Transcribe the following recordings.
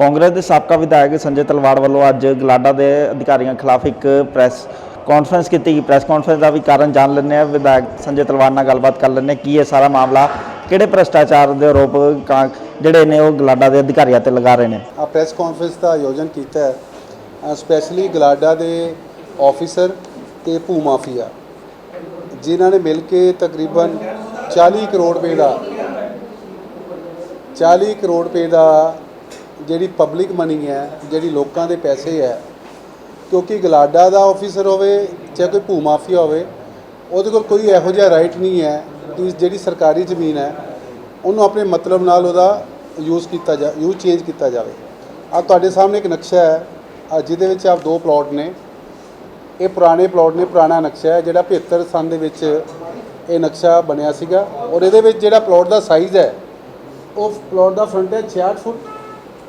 ਕਾਂਗਰਸ ਦੇ ਸਾਬਕਾ ਵਿਧਾਇਕ ਸੰਜੇ ਤਲਵਾੜ ਵੱਲੋਂ ਅੱਜ ਗਲਾਡਾ ਦੇ ਅਧਿਕਾਰੀਆਂ ਖਿਲਾਫ ਇੱਕ ਪ੍ਰੈਸ ਕਾਨਫਰੰਸ ਕੀਤੀ ਗਈ। ਪ੍ਰੈਸ ਕਾਨਫਰੰਸ ਦਾ ਵੀ ਕਾਰਨ ਜਾਣ ਲੈਂਦੇ ਆ ਵਿਧਾਇਕ ਸੰਜੇ ਤਲਵਾੜ ਨਾਲ ਗੱਲਬਾਤ ਕਰ ਲੈਂਦੇ ਹਾਂ। ਕੀ ਇਹ ਸਾਰਾ ਮਾਮਲਾ ਕਿਹੜੇ ਭ੍ਰਸ਼ਟਾਚਾਰ ਦੇ ਆਰੋਪ ਕਾ- ਜਿਹੜੇ ਨੇ ਉਹ ਗਲਾਡਾ ਦੇ ਅਧਿਕਾਰੀਆਂ ਤੇ ਲਗਾ ਰਹੇ ਨੇ? ਆ ਪ੍ਰੈਸ ਕਾਨਫਰੰਸ ਦਾ ਆਯੋਜਨ ਕੀਤਾ ਹੈ। ਸਪੈਸ਼ਲੀ ਗਲਾਡਾ ਦੇ ਆਫੀਸਰ ਤੇ ਭੂ ਮਾਫੀਆ, ਜਿਨ੍ਹਾਂ ਨੇ ਮਿਲ ਕੇ ਤਕਰੀਬਨ 40 ਕਰੋੜ ਰੁਪਏ ਦਾ 40 ਕਰੋੜ ਰੁਪਏ ਦਾ ਜਿਹੜੀ ਪਬਲਿਕ ਮਨੀ ਹੈ, ਜਿਹੜੀ ਲੋਕਾਂ ਦੇ ਪੈਸੇ ਹੈ, ਕਿਉਂਕਿ ਗਲਾਡਾ ਦਾ ਆਫੀਸਰ ਹੋਵੇ ਜਾਂ ਕੋਈ ਭੂ ਮਾਫੀਆ ਹੋਵੇ, ਉਹਦੇ ਕੋਲ ਕੋਈ ਇਹੋ ਜਿਹਾ ਰਾਈਟ ਨਹੀਂ ਹੈ ਕਿ ਜਿਹੜੀ ਸਰਕਾਰੀ ਜ਼ਮੀਨ ਹੈ, ਉਹਨੂੰ ਆਪਣੇ ਮਤਲਬ ਨਾਲ ਉਹਦਾ ਯੂਜ਼ ਕੀਤਾ ਜਾ ਯੂਜ਼ ਚੇਂਜ ਕੀਤਾ ਜਾਵੇ। ਆ ਤੁਹਾਡੇ ਸਾਹਮਣੇ ਇੱਕ ਨਕਸ਼ਾ ਹੈ, ਆਹ ਜਿਹਦੇ ਵਿੱਚ ਆਪ ਦੋ ਪਲਾਟ ਨੇ। ਇਹ ਪੁਰਾਣੇ ਪਲਾਟ ਨੇ, ਪੁਰਾਣਾ ਨਕਸ਼ਾ ਹੈ, ਜਿਹੜਾ 75 ਸੰਨ ਦੇ ਵਿੱਚ ਇਹ ਨਕਸ਼ਾ ਬਣਿਆ ਸੀਗਾ। ਔਰ ਇਹਦੇ ਵਿੱਚ ਜਿਹੜਾ ਪਲਾਟ ਦਾ ਸਾਈਜ਼ ਹੈ, ਉਹ ਪਲਾਟ ਦਾ ਫਰੰਟ ਹੈ 66 ਫੁੱਟ।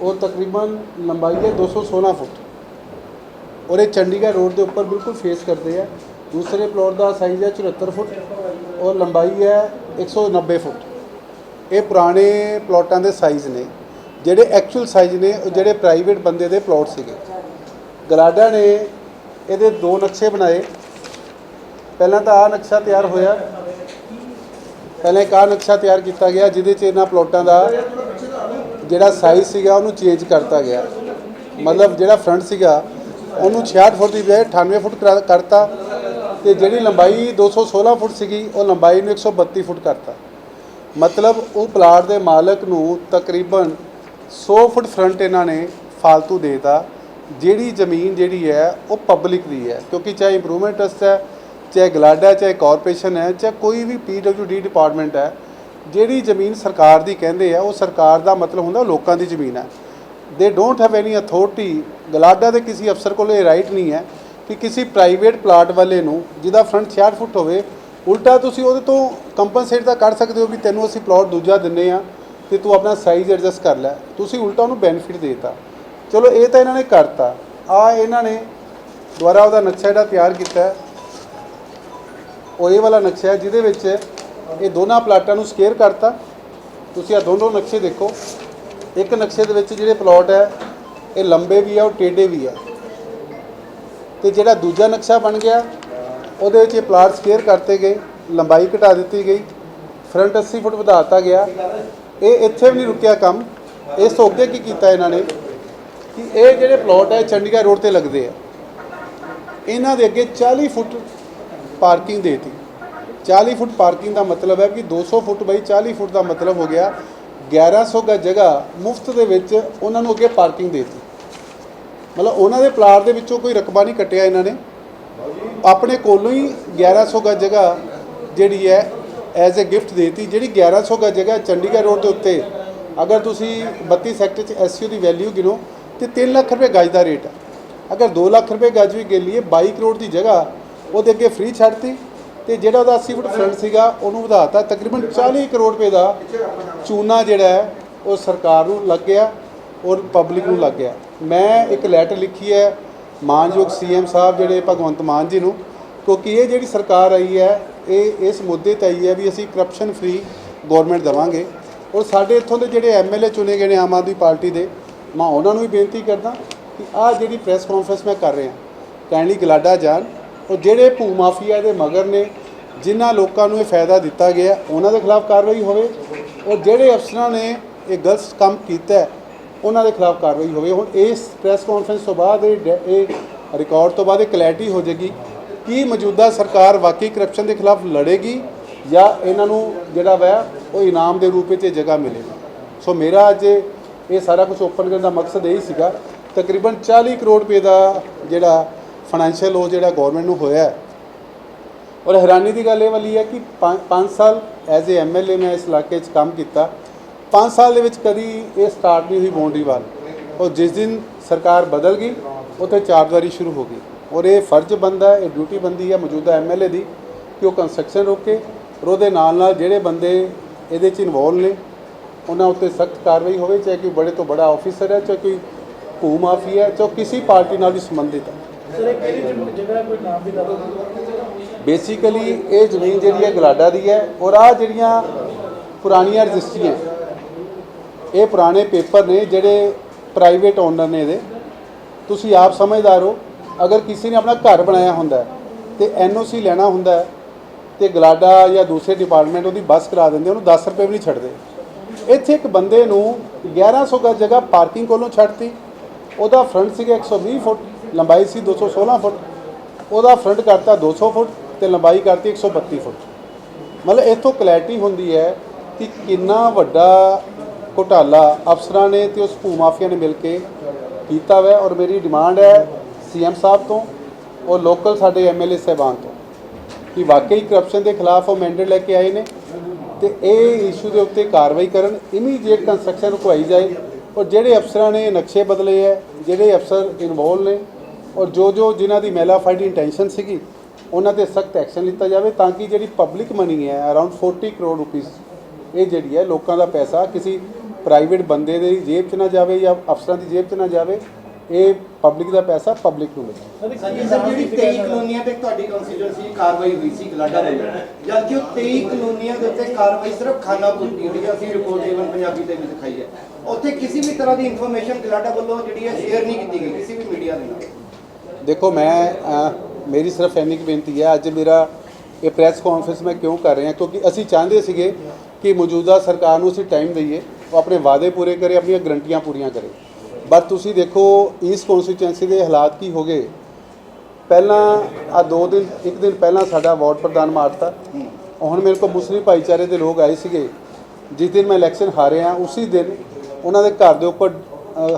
ਉਹ ਤਕਰੀਬਨ ਲੰਬਾਈ ਹੈ 216 ਫੁੱਟ। ਔਰ ਇਹ ਚੰਡੀਗੜ੍ਹ ਰੋਡ ਦੇ ਉੱਪਰ ਬਿਲਕੁਲ ਫੇਸ ਕਰਦੇ ਆ। ਦੂਸਰੇ ਪਲੋਟ ਦਾ ਸਾਈਜ਼ ਹੈ 74 ਫੁੱਟ ਔਰ ਲੰਬਾਈ ਹੈ 190 ਫੁੱਟ। ਇਹ ਪੁਰਾਣੇ ਪਲੋਟਾਂ ਦੇ ਸਾਈਜ਼ ਨੇ। ਜਿਹੜੇ ਐਕਚੁਅਲ ਸਾਈਜ਼ ਨੇ, ਉਹ ਜਿਹੜੇ ਪ੍ਰਾਈਵੇਟ ਬੰਦੇ ਦੇ ਪਲੋਟ ਸੀਗੇ। ਗਲਾਡਾ ਨੇ ਇਹਦੇ ਦੋ ਨਕਸ਼ੇ ਬਣਾਏ। ਪਹਿਲਾਂ ਤਾਂ ਆਹ ਨਕਸ਼ਾ ਤਿਆਰ ਹੋਇਆ। ਪਹਿਲਾਂ ਇੱਕ ਆਹ ਨਕਸ਼ਾ ਤਿਆਰ ਕੀਤਾ ਗਿਆ, ਜਿਹਦੇ 'ਚ ਇਹਨਾਂ ਪਲੋਟਾਂ ਦਾ ਜਿਹੜਾ ਸਾਈਜ਼ ਸੀਗਾ, ਉਹਨੂੰ ਚੇਂਜ ਕਰਤਾ ਗਿਆ। ਮਤਲਬ ਜਿਹੜਾ ਫਰੰਟ ਸੀਗਾ, ਉਹਨੂੰ 66 ਫੁੱਟ ਦੀ ਬਜਾਏ 98 ਫੁੱਟ ਕਰਾ- ਕਰਤਾ ਤੇ ਜਿਹੜੀ ਲੰਬਾਈ 216 ਫੁੱਟ ਸੀਗੀ, ਉਹ ਲੰਬਾਈ ਨੂੰ 132 ਫੁੱਟ ਕਰਤਾ। ਮਤਲਬ ਉਹ ਪਲਾਟ ਦੇ ਮਾਲਕ ਨੂੰ ਤਕਰੀਬਨ 100 ਫੁੱਟ ਫਰੰਟ ਇਹਨਾਂ ਨੇ ਫालतू ਦੇਤਾ। ਜਿਹੜੀ ਜ਼ਮੀਨ ਜਿਹੜੀ ਹੈ, ਉਹ ਪਬਲਿਕ ਦੀ ਹੈ, ਕਿਉਂਕਿ ਚਾਹੇ ਇੰਪਰੂਵਮੈਂਟ ਟਰਸਟ ਹੈ, ਚਾਹੇ ਗਲਾਡਾ ਚਾਹੇ ਕਾਰਪੋਰੇਸ਼ਨ ਹੈ, ਚਾਹੇ ਕੋਈ ਵੀ ਪੀਡਬਲਯੂਡੀ ਡਿਪਾਰਟਮੈਂਟ ਹੈ ਜਿਹੜੀ ਜ਼ਮੀਨ ਸਰਕਾਰ ਦੀ ਕਹਿੰਦੇ ਆ, ਉਹ ਸਰਕਾਰ ਦਾ ਮਤਲਬ ਹੁੰਦਾ ਲੋਕਾਂ ਦੀ ਜ਼ਮੀਨ ਹੈ ਦੇ don't have any authority GLADA ਦੇ ਕਿਸੇ ਅਫਸਰ ਕੋਲ ਇਹ ਰਾਈਟ ਨਹੀਂ ਹੈ ਕਿ ਕਿਸੇ ਪ੍ਰਾਈਵੇਟ ਪਲਾਟ ਵਾਲੇ ਨੂੰ, ਜਿਹਦਾ ਫਰੰਟ 66 ਫੁੱਟ ਹੋਵੇ, ਉਲਟਾ ਤੁਸੀਂ ਉਹਦੇ ਤੋਂ ਕੰਪਨਸੇਟ ਤਾਂ ਕਰ ਸਕਦੇ ਹੋ ਵੀ ਤੈਨੂੰ ਅਸੀਂ ਪਲਾਟ ਦੂਜਾ ਦਿੰਨੇ ਆ, ਤੇ ਤੂੰ ਆਪਣਾ ਸਾਈਜ਼ ਐਡਜਸਟ ਕਰ ਲੈ। ਤੁਸੀਂ ਉਲਟਾ ਉਹਨੂੰ ਬੈਨੀਫਿਟ ਦੇਤਾ। ਚਲੋ, ਇਹ ਤਾਂ ਇਹਨਾਂ ਨੇ ਕਰਤਾ। ਆ ਇਹਨਾਂ ਨੇ ਦੁਬਾਰਾ ਉਹਦਾ ਨਕਸ਼ਾ ਜਿਹੜਾ ਤਿਆਰ ਕੀਤਾ। ਉਹ ਇਹ ਵਾਲਾ ਨਕਸ਼ਾ ਹੈ, ਜਿਹਦੇ ਵਿੱਚ ਇਹ ਦੋਨਾਂ ਪਲਾਟਾਂ ਨੂੰ ਸਕੇਅਰ ਕਰਤਾ। ਤੁਸੀਂ ਆ ਦੋਨੋਂ ਨਕਸ਼ੇ ਦੇਖੋ। ਇੱਕ ਨਕਸ਼ੇ ਦੇ ਵਿੱਚ ਜਿਹੜੇ ਪਲਾਟ ਹੈ, ਇਹ ਲੰਬੇ ਵੀ ਆ ਔਰ ਟੇਢੇ ਵੀ ਆ। ਤੇ ਜਿਹੜਾ ਦੂਜਾ ਨਕਸ਼ਾ ਬਣ ਗਿਆ, ਉਹਦੇ ਵਿੱਚ ਇਹ ਪਲਾਟ ਸਕੇਅਰ ਕਰਤੇ ਗਏ, ਲੰਬਾਈ ਘਟਾ ਦਿੱਤੀ ਗਈ, ਫਰੰਟ 80 ਫੁੱਟ ਵਧਾ ਦਿੱਤਾ ਗਿਆ। ਇਹ ਇੱਥੇ ਵੀ ਨਹੀਂ ਰੁਕਿਆ ਕੰਮ। ਇਸ ਤੋਂ ਅੱਗੇ ਕੀ ਕੀਤਾ ਇਹਨਾਂ ਨੇ? ਕਿ ਇਹ ਜਿਹੜੇ ਪਲਾਟ ਹੈ ਚੰਡੀਗੜ੍ਹ ਰੋਡ ਤੇ ਲੱਗਦੇ ਆ। ਇਹਨਾਂ ਦੇ ਅੱਗੇ 40 ਫੁੱਟ ਪਾਰਕਿੰਗ ਦੇਤੀ। 40 ਫੁੱਟ ਪਾਰਕਿੰਗ ਦਾ ਮਤਲਬ ਹੈ ਕਿ 200 ਫੁੱਟ ਬਾਈ 40 ਫੁੱਟ ਦਾ ਮਤਲਬ ਹੋ ਗਿਆ 1100 ਗਜ ਜਗ੍ਹਾ ਮੁਫਤ ਦੇ ਵਿੱਚ ਉਹਨਾਂ ਨੂੰ ਅੱਗੇ ਪਾਰਕਿੰਗ ਦੇਤੀ ਮਤਲਬ ਉਹਨਾਂ ਦੇ ਪਲਾਟ ਦੇ ਵਿੱਚੋਂ ਕੋਈ ਰਕਬਾ ਨਹੀਂ ਕੱਟਿਆ ਇਹਨਾਂ ਨੇ ਆਪਣੇ ਕੋਲੋਂ ਹੀ 1100 ਗਜ ਜਗ੍ਹਾ ਜਿਹੜੀ ਹੈ ਐਜ਼ ਅ ਗਿਫਟ ਦੇਤੀ ਜਿਹੜੀ 1100 ਗਜ ਜਗ੍ਹਾ ਚੰਡੀਗੜ੍ਹ ਰੋਡ ਦੇ ਉੱਤੇ ਅਗਰ ਤੁਸੀਂ 32 ਸੈਕਟਰ ਚ ਐਸਯੂ ਦੀ ਵੈਲਿਊ ਗਿਣੋ ਤੇ 3 ਲੱਖ ਰੁਪਏ ਗਜ ਦਾ ਰੇਟ ਹੈ ਅਗਰ 2 ਲੱਖ ਰੁਪਏ ਗਜ ਵੀ ਗੇ ਲਈਏ 22 ਕਰੋੜ ਦੀ ਜਗ੍ਹਾ ਉਹਦੇ ਅੱਗੇ ਫ੍ਰੀ ਛੱਡਤੀ ਤੇ ਜਿਹੜਾ ਉਹਦਾ 80 ਫੁੱਟ ਫਰੰਟ ਸੀਗਾ, ਉਹਨੂੰ ਵਧਾਤਾ। ਤਕਰੀਬਨ 40 ਕਰੋੜ ਰੁਪਏ ਦਾ ਚੂਨਾ ਜਿਹੜਾ ਹੈ, ਉਹ ਸਰਕਾਰ ਨੂੰ ਲੱਗ ਗਿਆ ਔਰ ਪਬਲਿਕ ਨੂੰ ਲੱਗ ਗਿਆ। ਮੈਂ ਇੱਕ ਲੈਟਰ ਲਿਖੀ ਹੈ ਮਾਨਯੋਗ ਸੀਐਮ ਸਾਹਿਬ, ਜਿਹੜੇ ਭਗਵੰਤ ਮਾਨ ਜੀ ਨੂੰ, ਕਿਉਂਕਿ ਇਹ ਜਿਹੜੀ ਸਰਕਾਰ ਆਈ ਹੈ, ਇਹ ਇਸ ਮੁੱਦੇ ਤੇ ਆਈ ਹੈ ਵੀ ਅਸੀਂ ਕਰਪਸ਼ਨ ਫ੍ਰੀ ਗਵਰਨਮੈਂਟ ਦੇਵਾਂਗੇ। ਔਰ ਸਾਡੇ ਇੱਥੋਂ ਦੇ ਜਿਹੜੇ ਐਮਐਲਏ ਚੁਣੇ ਗਏ ਨੇ ਆਮ ਆਦਮੀ ਪਾਰਟੀ ਦੇ, ਮੈਂ ਉਹਨਾਂ ਨੂੰ ਵੀ ਬੇਨਤੀ ਕਰਦਾ ਕਿ ਆਹ ਜਿਹੜੀ ਪ੍ਰੈਸ ਕਾਨਫਰੰਸ ਮੈਂ ਕਰ ਰਿਹਾ ਕਾਈਂਡਲੀ ਗਲਾਡਾ ਜਾਣ ਉਹ ਜਿਹੜੇ ਭੂ ਮਾਫੀਆ ਦੇ ਮਗਰ ਨੇ, ਜਿਨ੍ਹਾਂ ਲੋਕਾਂ ਨੂੰ ਇਹ ਫਾਇਦਾ ਦਿੱਤਾ ਗਿਆ, ਉਹਨਾਂ ਦੇ ਖਿਲਾਫ ਕਾਰਵਾਈ ਹੋਵੇ। ਔਰ ਜਿਹੜੇ ਅਫਸਰਾਂ ਨੇ ਇਹ ਗਲਤ ਕੰਮ ਕੀਤਾ, ਉਹਨਾਂ ਦੇ ਖਿਲਾਫ ਕਾਰਵਾਈ ਹੋਵੇ। ਹੁਣ ਇਸ ਪ੍ਰੈਸ ਕਾਨਫਰੰਸ ਤੋਂ ਬਾਅਦ ਇਹ ਡੈ- ਇਹ ਰਿਕਾਰਡ ਤੋਂ ਬਾਅਦ ਇਹ ਕਲੈਰਿਟੀ ਹੋ ਜਾਏਗੀ। ਕਿ ਮੌਜੂਦਾ ਸਰਕਾਰ ਵਾਕਈ ਕਰਪਸ਼ਨ ਦੇ ਖਿਲਾਫ ਲੜੇਗੀ ਜਾਂ ਇਹਨਾਂ ਨੂੰ ਜਿਹੜਾ ਵਾ, ਉਹ ਇਨਾਮ ਦੇ ਰੂਪ ਵਿੱਚ ਇਹ ਜਗ੍ਹਾ ਮਿਲੇਗੀ? ਸੋ ਮੇਰਾ ਅੱਜ ਇਹ ਸਾਰਾ ਕੁਝ ਓਪਨ ਕਰਨ ਦਾ ਮਕਸਦ ਇਹ ਹੀ ਸੀਗਾ। ਤਕਰੀਬਨ 40 ਕਰੋੜ ਰੁਪਏ ਦਾ ਜਿਹੜਾ ਫਾਈਨੈਂਸ਼ੀਅਲ ਲੋ ਜਿਹੜਾ ਗਵਰਨਮੈਂਟ ਨੂੰ ਹੋਇਆ ਔਰ ਹੈਰਾਨੀ ਦੀ ਗੱਲ ਇਹ ਵਾਲੀ ਹੈ ਕਿ 5 ਸਾਲ ਐਜ਼ ਏ ਐਮਐਲਏ ਮੈਂ ਇਸ ਇਲਾਕੇ 'ਚ ਕੰਮ ਕੀਤਾ। 5 ਸਾਲ ਦੇ ਵਿੱਚ ਕਦੀ ਇਹ ਸਟਾਰਟ ਨਹੀਂ ਹੋਈ ਬਾਉਂਡਰੀ ਵਾਲ। ਔਰ ਜਿਸ ਦਿਨ ਸਰਕਾਰ ਬਦਲ ਗਈ, ਉੱਥੇ ਚਾਰਦਵਾਰੀ ਸ਼ੁਰੂ ਹੋ ਗਈ। ਔਰ ਇਹ ਫਰਜ਼ ਬੰਦਾ ਇਹ ਡਿਊਟੀ ਬੰਦੀ ਹੈ ਮੌਜੂਦਾ ਐਮਐਲਏ ਦੀ ਕਿ ਉਹ ਕੰਸਟਰਕਸ਼ਨ ਰੋਕੇ। ਔਰ ਉਹਦੇ ਨਾਲ ਨਾਲ ਜਿਹੜੇ ਬੰਦੇ ਇਹਦੇ 'ਚ ਇਨਵੋਲਵ ਨੇ, ਉਹਨਾਂ ਉੱਤੇ ਸਖਤ ਕਾਰਵਾਈ ਹੋਵੇ, ਚਾਹੇ ਕੋਈ ਬੜੇ ਤੋਂ ਬੜਾ ਆਫੀਸਰ ਹੈ, ਚਾਹੇ ਕੋਈ ਭੂ ਮਾਫੀਆ ਹੈ, ਚਾਹੇ ਕਿਸੇ ਪਾਰਟੀ ਨਾਲ ਵੀ ਸੰਬੰਧਿਤ ਹੈ। ਸਰ, ਇਹ ਕਿਹੜੀ ਜਗ੍ਹਾ ਕੋਈ ਨਾਮ ਵੀ ਦੱਸ? ਬੇਸਿਕਲੀ ਇਹ ਜ਼ਮੀਨ ਜਿਹੜੀ ਹੈ ਗਲਾਡਾ ਦੀ ਹੈ ਔਰ ਆ ਜਿਹੜੀਆਂ ਪੁਰਾਣੀਆਂ ਰਜਿਸਟਰੀਆਂ ਇਹ ਪੁਰਾਣੇ ਪੇਪਰ ਨੇ ਜਿਹੜੇ ਪ੍ਰਾਈਵੇਟ ਓਨਰ ਨੇ ਇਹਦੇ। ਤੁਸੀਂ ਆਪ ਸਮਝਦਾਰ ਹੋ, ਅਗਰ ਕਿਸੇ ਨੇ ਆਪਣਾ ਘਰ ਬਣਾਇਆ ਹੁੰਦਾ ਹੈ, ਤੇ ਐਨਓਸੀ ਲੈਣਾ ਹੁੰਦਾ ਹੈ, ਤੇ ਗਲਾਡਾ ਜਾਂ ਦੂਸਰੇ ਡਿਪਾਰਟਮੈਂਟ ਉਹਦੀ ਬੱਸ ਕਰਾ ਦਿੰਦੇ ਉਹਨੂੰ 10 ਰੁਪਏ ਵੀ ਨਹੀਂ ਛੱਡਦੇ। ਇੱਥੇ ਇੱਕ ਬੰਦੇ ਨੂੰ 1100 ਗਜ ਜਗ੍ਹਾ ਪਾਰਕਿੰਗ ਕੋਲੋਂ ਛੱਡਤੀ, ਉਹਦਾ ਫਰੰਟ ਸੀਗਾ 120 ਫੁੱਟ। ਲੰਬਾਈ ਸੀ 216 ਫੁੱਟ, ਉਹਦਾ ਫਰੰਟ ਕਰਤਾ 200 ਫੁੱਟ ਤੇ ਲੰਬਾਈ ਕਰਤੀ 132 ਫੁੱਟ। ਮਤਲਬ ਇੱਥੋਂ ਕਲੈਰਿਟੀ ਹੁੰਦੀ ਹੈ ਕਿ ਕਿੰਨਾ ਵੱਡਾ ਘੁਟਾਲਾ ਅਫਸਰਾਂ ਨੇ ਤੇ ਉਸ ਭੂ ਮਾਫੀਆ ਨੇ ਮਿਲ ਕੇ ਕੀਤਾ ਵੈ ਔਰ ਮੇਰੀ ਡਿਮਾਂਡ ਹੈ ਸੀਐਮ ਸਾਹਿਬ ਤੋਂ ਔਰ ਲੋਕਲ ਸਾਡੇ ਐਮਐਲਏ ਸਾਹਿਬਾਨ ਤੋਂ ਕਿ ਵਾਕਈ ਕਰਪਸ਼ਨ ਦੇ ਖਿਲਾਫ ਉਹ ਮੈਂਡੇਟ ਲੈ ਕੇ ਆਏ ਨੇ ਤੇ ਇਹ ਇਸ਼ੂ ਦੇ ਉੱਤੇ ਕਾਰਵਾਈ ਕਰਨ ਇਮੀਡੀਏਟ ਕੰਸਟਰਕਸ਼ਨ ਰੁਕਵਾਈ ਜਾਏ ਔਰ ਜਿਹੜੇ ਅਫਸਰਾਂ ਨੇ ਨਕਸ਼ੇ ਬਦਲੇ ਹੈ, ਜਿਹੜੇ ਅਫਸਰ ਇਨਵੋਲ ਨੇ ਔਰ ਜੋ ਜੋ ਜਿਨ੍ਹਾਂ ਦੀ ਮੈਲਾ ਫਾਈਟ ਇੰਟੈਂਸ਼ਨ ਸੀਗੀ, ਉਹਨਾਂ ਤੇ ਸਖਤ ਐਕਸ਼ਨ ਲਿੱਤਾ ਜਾਵੇ ਤਾਂ ਕਿ ਜਿਹੜੀ ਪਬਲਿਕ ਮਨੀ ਹੈ ਅਰਾਊਂਡ 40 ਕਰੋੜ ਰੁਪੀਸ ਇਹ ਜਿਹੜੀ ਹੈ ਲੋਕਾਂ ਦਾ ਪੈਸਾ ਕਿਸੇ ਪ੍ਰਾਈਵੇਟ ਬੰਦੇ ਦੀ ਜੇਬ 'ਚ ਨਾ ਜਾਵੇ ਜਾਂ ਅਫਸਰਾਂ ਦੀ ਜੇਬ 'ਚ ਨਾ ਜਾਵੇ, ਇਹ ਪਬਲਿਕ ਦਾ ਪੈਸਾ ਪਬਲਿਕ ਨੂੰ ਮਿਲੇ ਸਰ, ਜਿਹੜੀ 23 ਕਲੋਨੀਆਂ ਤੇ ਤੁਹਾਡੀ ਕੰਸਟੀਟਿਊਂਸੀ ਕਾਰਵਾਈ ਹੋਈ ਸੀ, ਗਲਾਡਾ ਦੇ ਜਦ ਕਿ ਉਹ 23 ਕਲੋਨੀਆਂ ਦੇ ਉੱਤੇ ਕਾਰਵਾਈ ਸਿਰਫ ਖਾਨਾ ਪੂਰਤੀ ਹੋਈ ਅਸੀਂ ਰਿਪੋਰਟ ਈਵਨ ਪੰਜਾਬੀ ਤੇ ਵੀ ਦਿਖਾਈ ਹੈ। ਉੱਥੇ ਕਿਸੇ ਵੀ ਤਰ੍ਹਾਂ ਦੀ ਇਨਫੋਰਮੇਸ਼ਨ ਗਲਾਡਾ ਵੱਲੋਂ ਜਿਹੜੀ ਹੈ ਸ਼ੇਅਰ ਨਹੀਂ ਕੀਤੀ ਗਈ, ਕਿਸੇ ਵੀ ਮੀਡੀਆ ਦੇ ਨਾਲ। ਦੇਖੋ, ਮੈਂ ਮੇਰੀ ਸਿਰਫ ਇੰਨੀ ਕੁ ਬੇਨਤੀ ਹੈ, ਅੱਜ ਮੇਰਾ ਇਹ ਪ੍ਰੈਸ ਕਾਨਫਰੰਸ ਮੈਂ ਕਿਉਂ ਕਰ ਰਿਹਾ? ਕਿਉਂਕਿ ਅਸੀਂ ਚਾਹੁੰਦੇ ਸੀਗੇ ਕਿ ਮੌਜੂਦਾ ਸਰਕਾਰ ਨੂੰ ਅਸੀਂ ਟਾਈਮ ਦਈਏ, ਉਹ ਆਪਣੇ ਵਾਅਦੇ ਪੂਰੇ ਕਰੇ, ਆਪਣੀਆਂ ਗਰੰਟੀਆਂ ਪੂਰੀਆਂ ਕਰੇ। ਬਟ ਤੁਸੀਂ ਦੇਖੋ, ਇਸ ਕਨਸਟੀਚੁਐਂਸੀ ਦੇ ਹਾਲਾਤ ਕੀ ਹੋ ਗਏ? ਪਹਿਲਾਂ ਆ ਦੋ ਦਿਨ, ਇੱਕ ਦਿਨ ਪਹਿਲਾਂ ਸਾਡਾ ਵਾਰਡ ਪ੍ਰਧਾਨ ਮਾਰਤਾ ਹੁਣ ਮੇਰੇ ਕੋਲ ਮੁਸਲਿਮ ਭਾਈਚਾਰੇ ਦੇ ਲੋਕ ਆਏ ਸੀਗੇ। ਜਿਸ ਦਿਨ ਮੈਂ ਇਲੈਕਸ਼ਨ ਹਾਰਿਆ, ਉਸੇ ਦਿਨ ਉਹਨਾਂ ਦੇ ਘਰ ਦੇ ਉੱਪਰ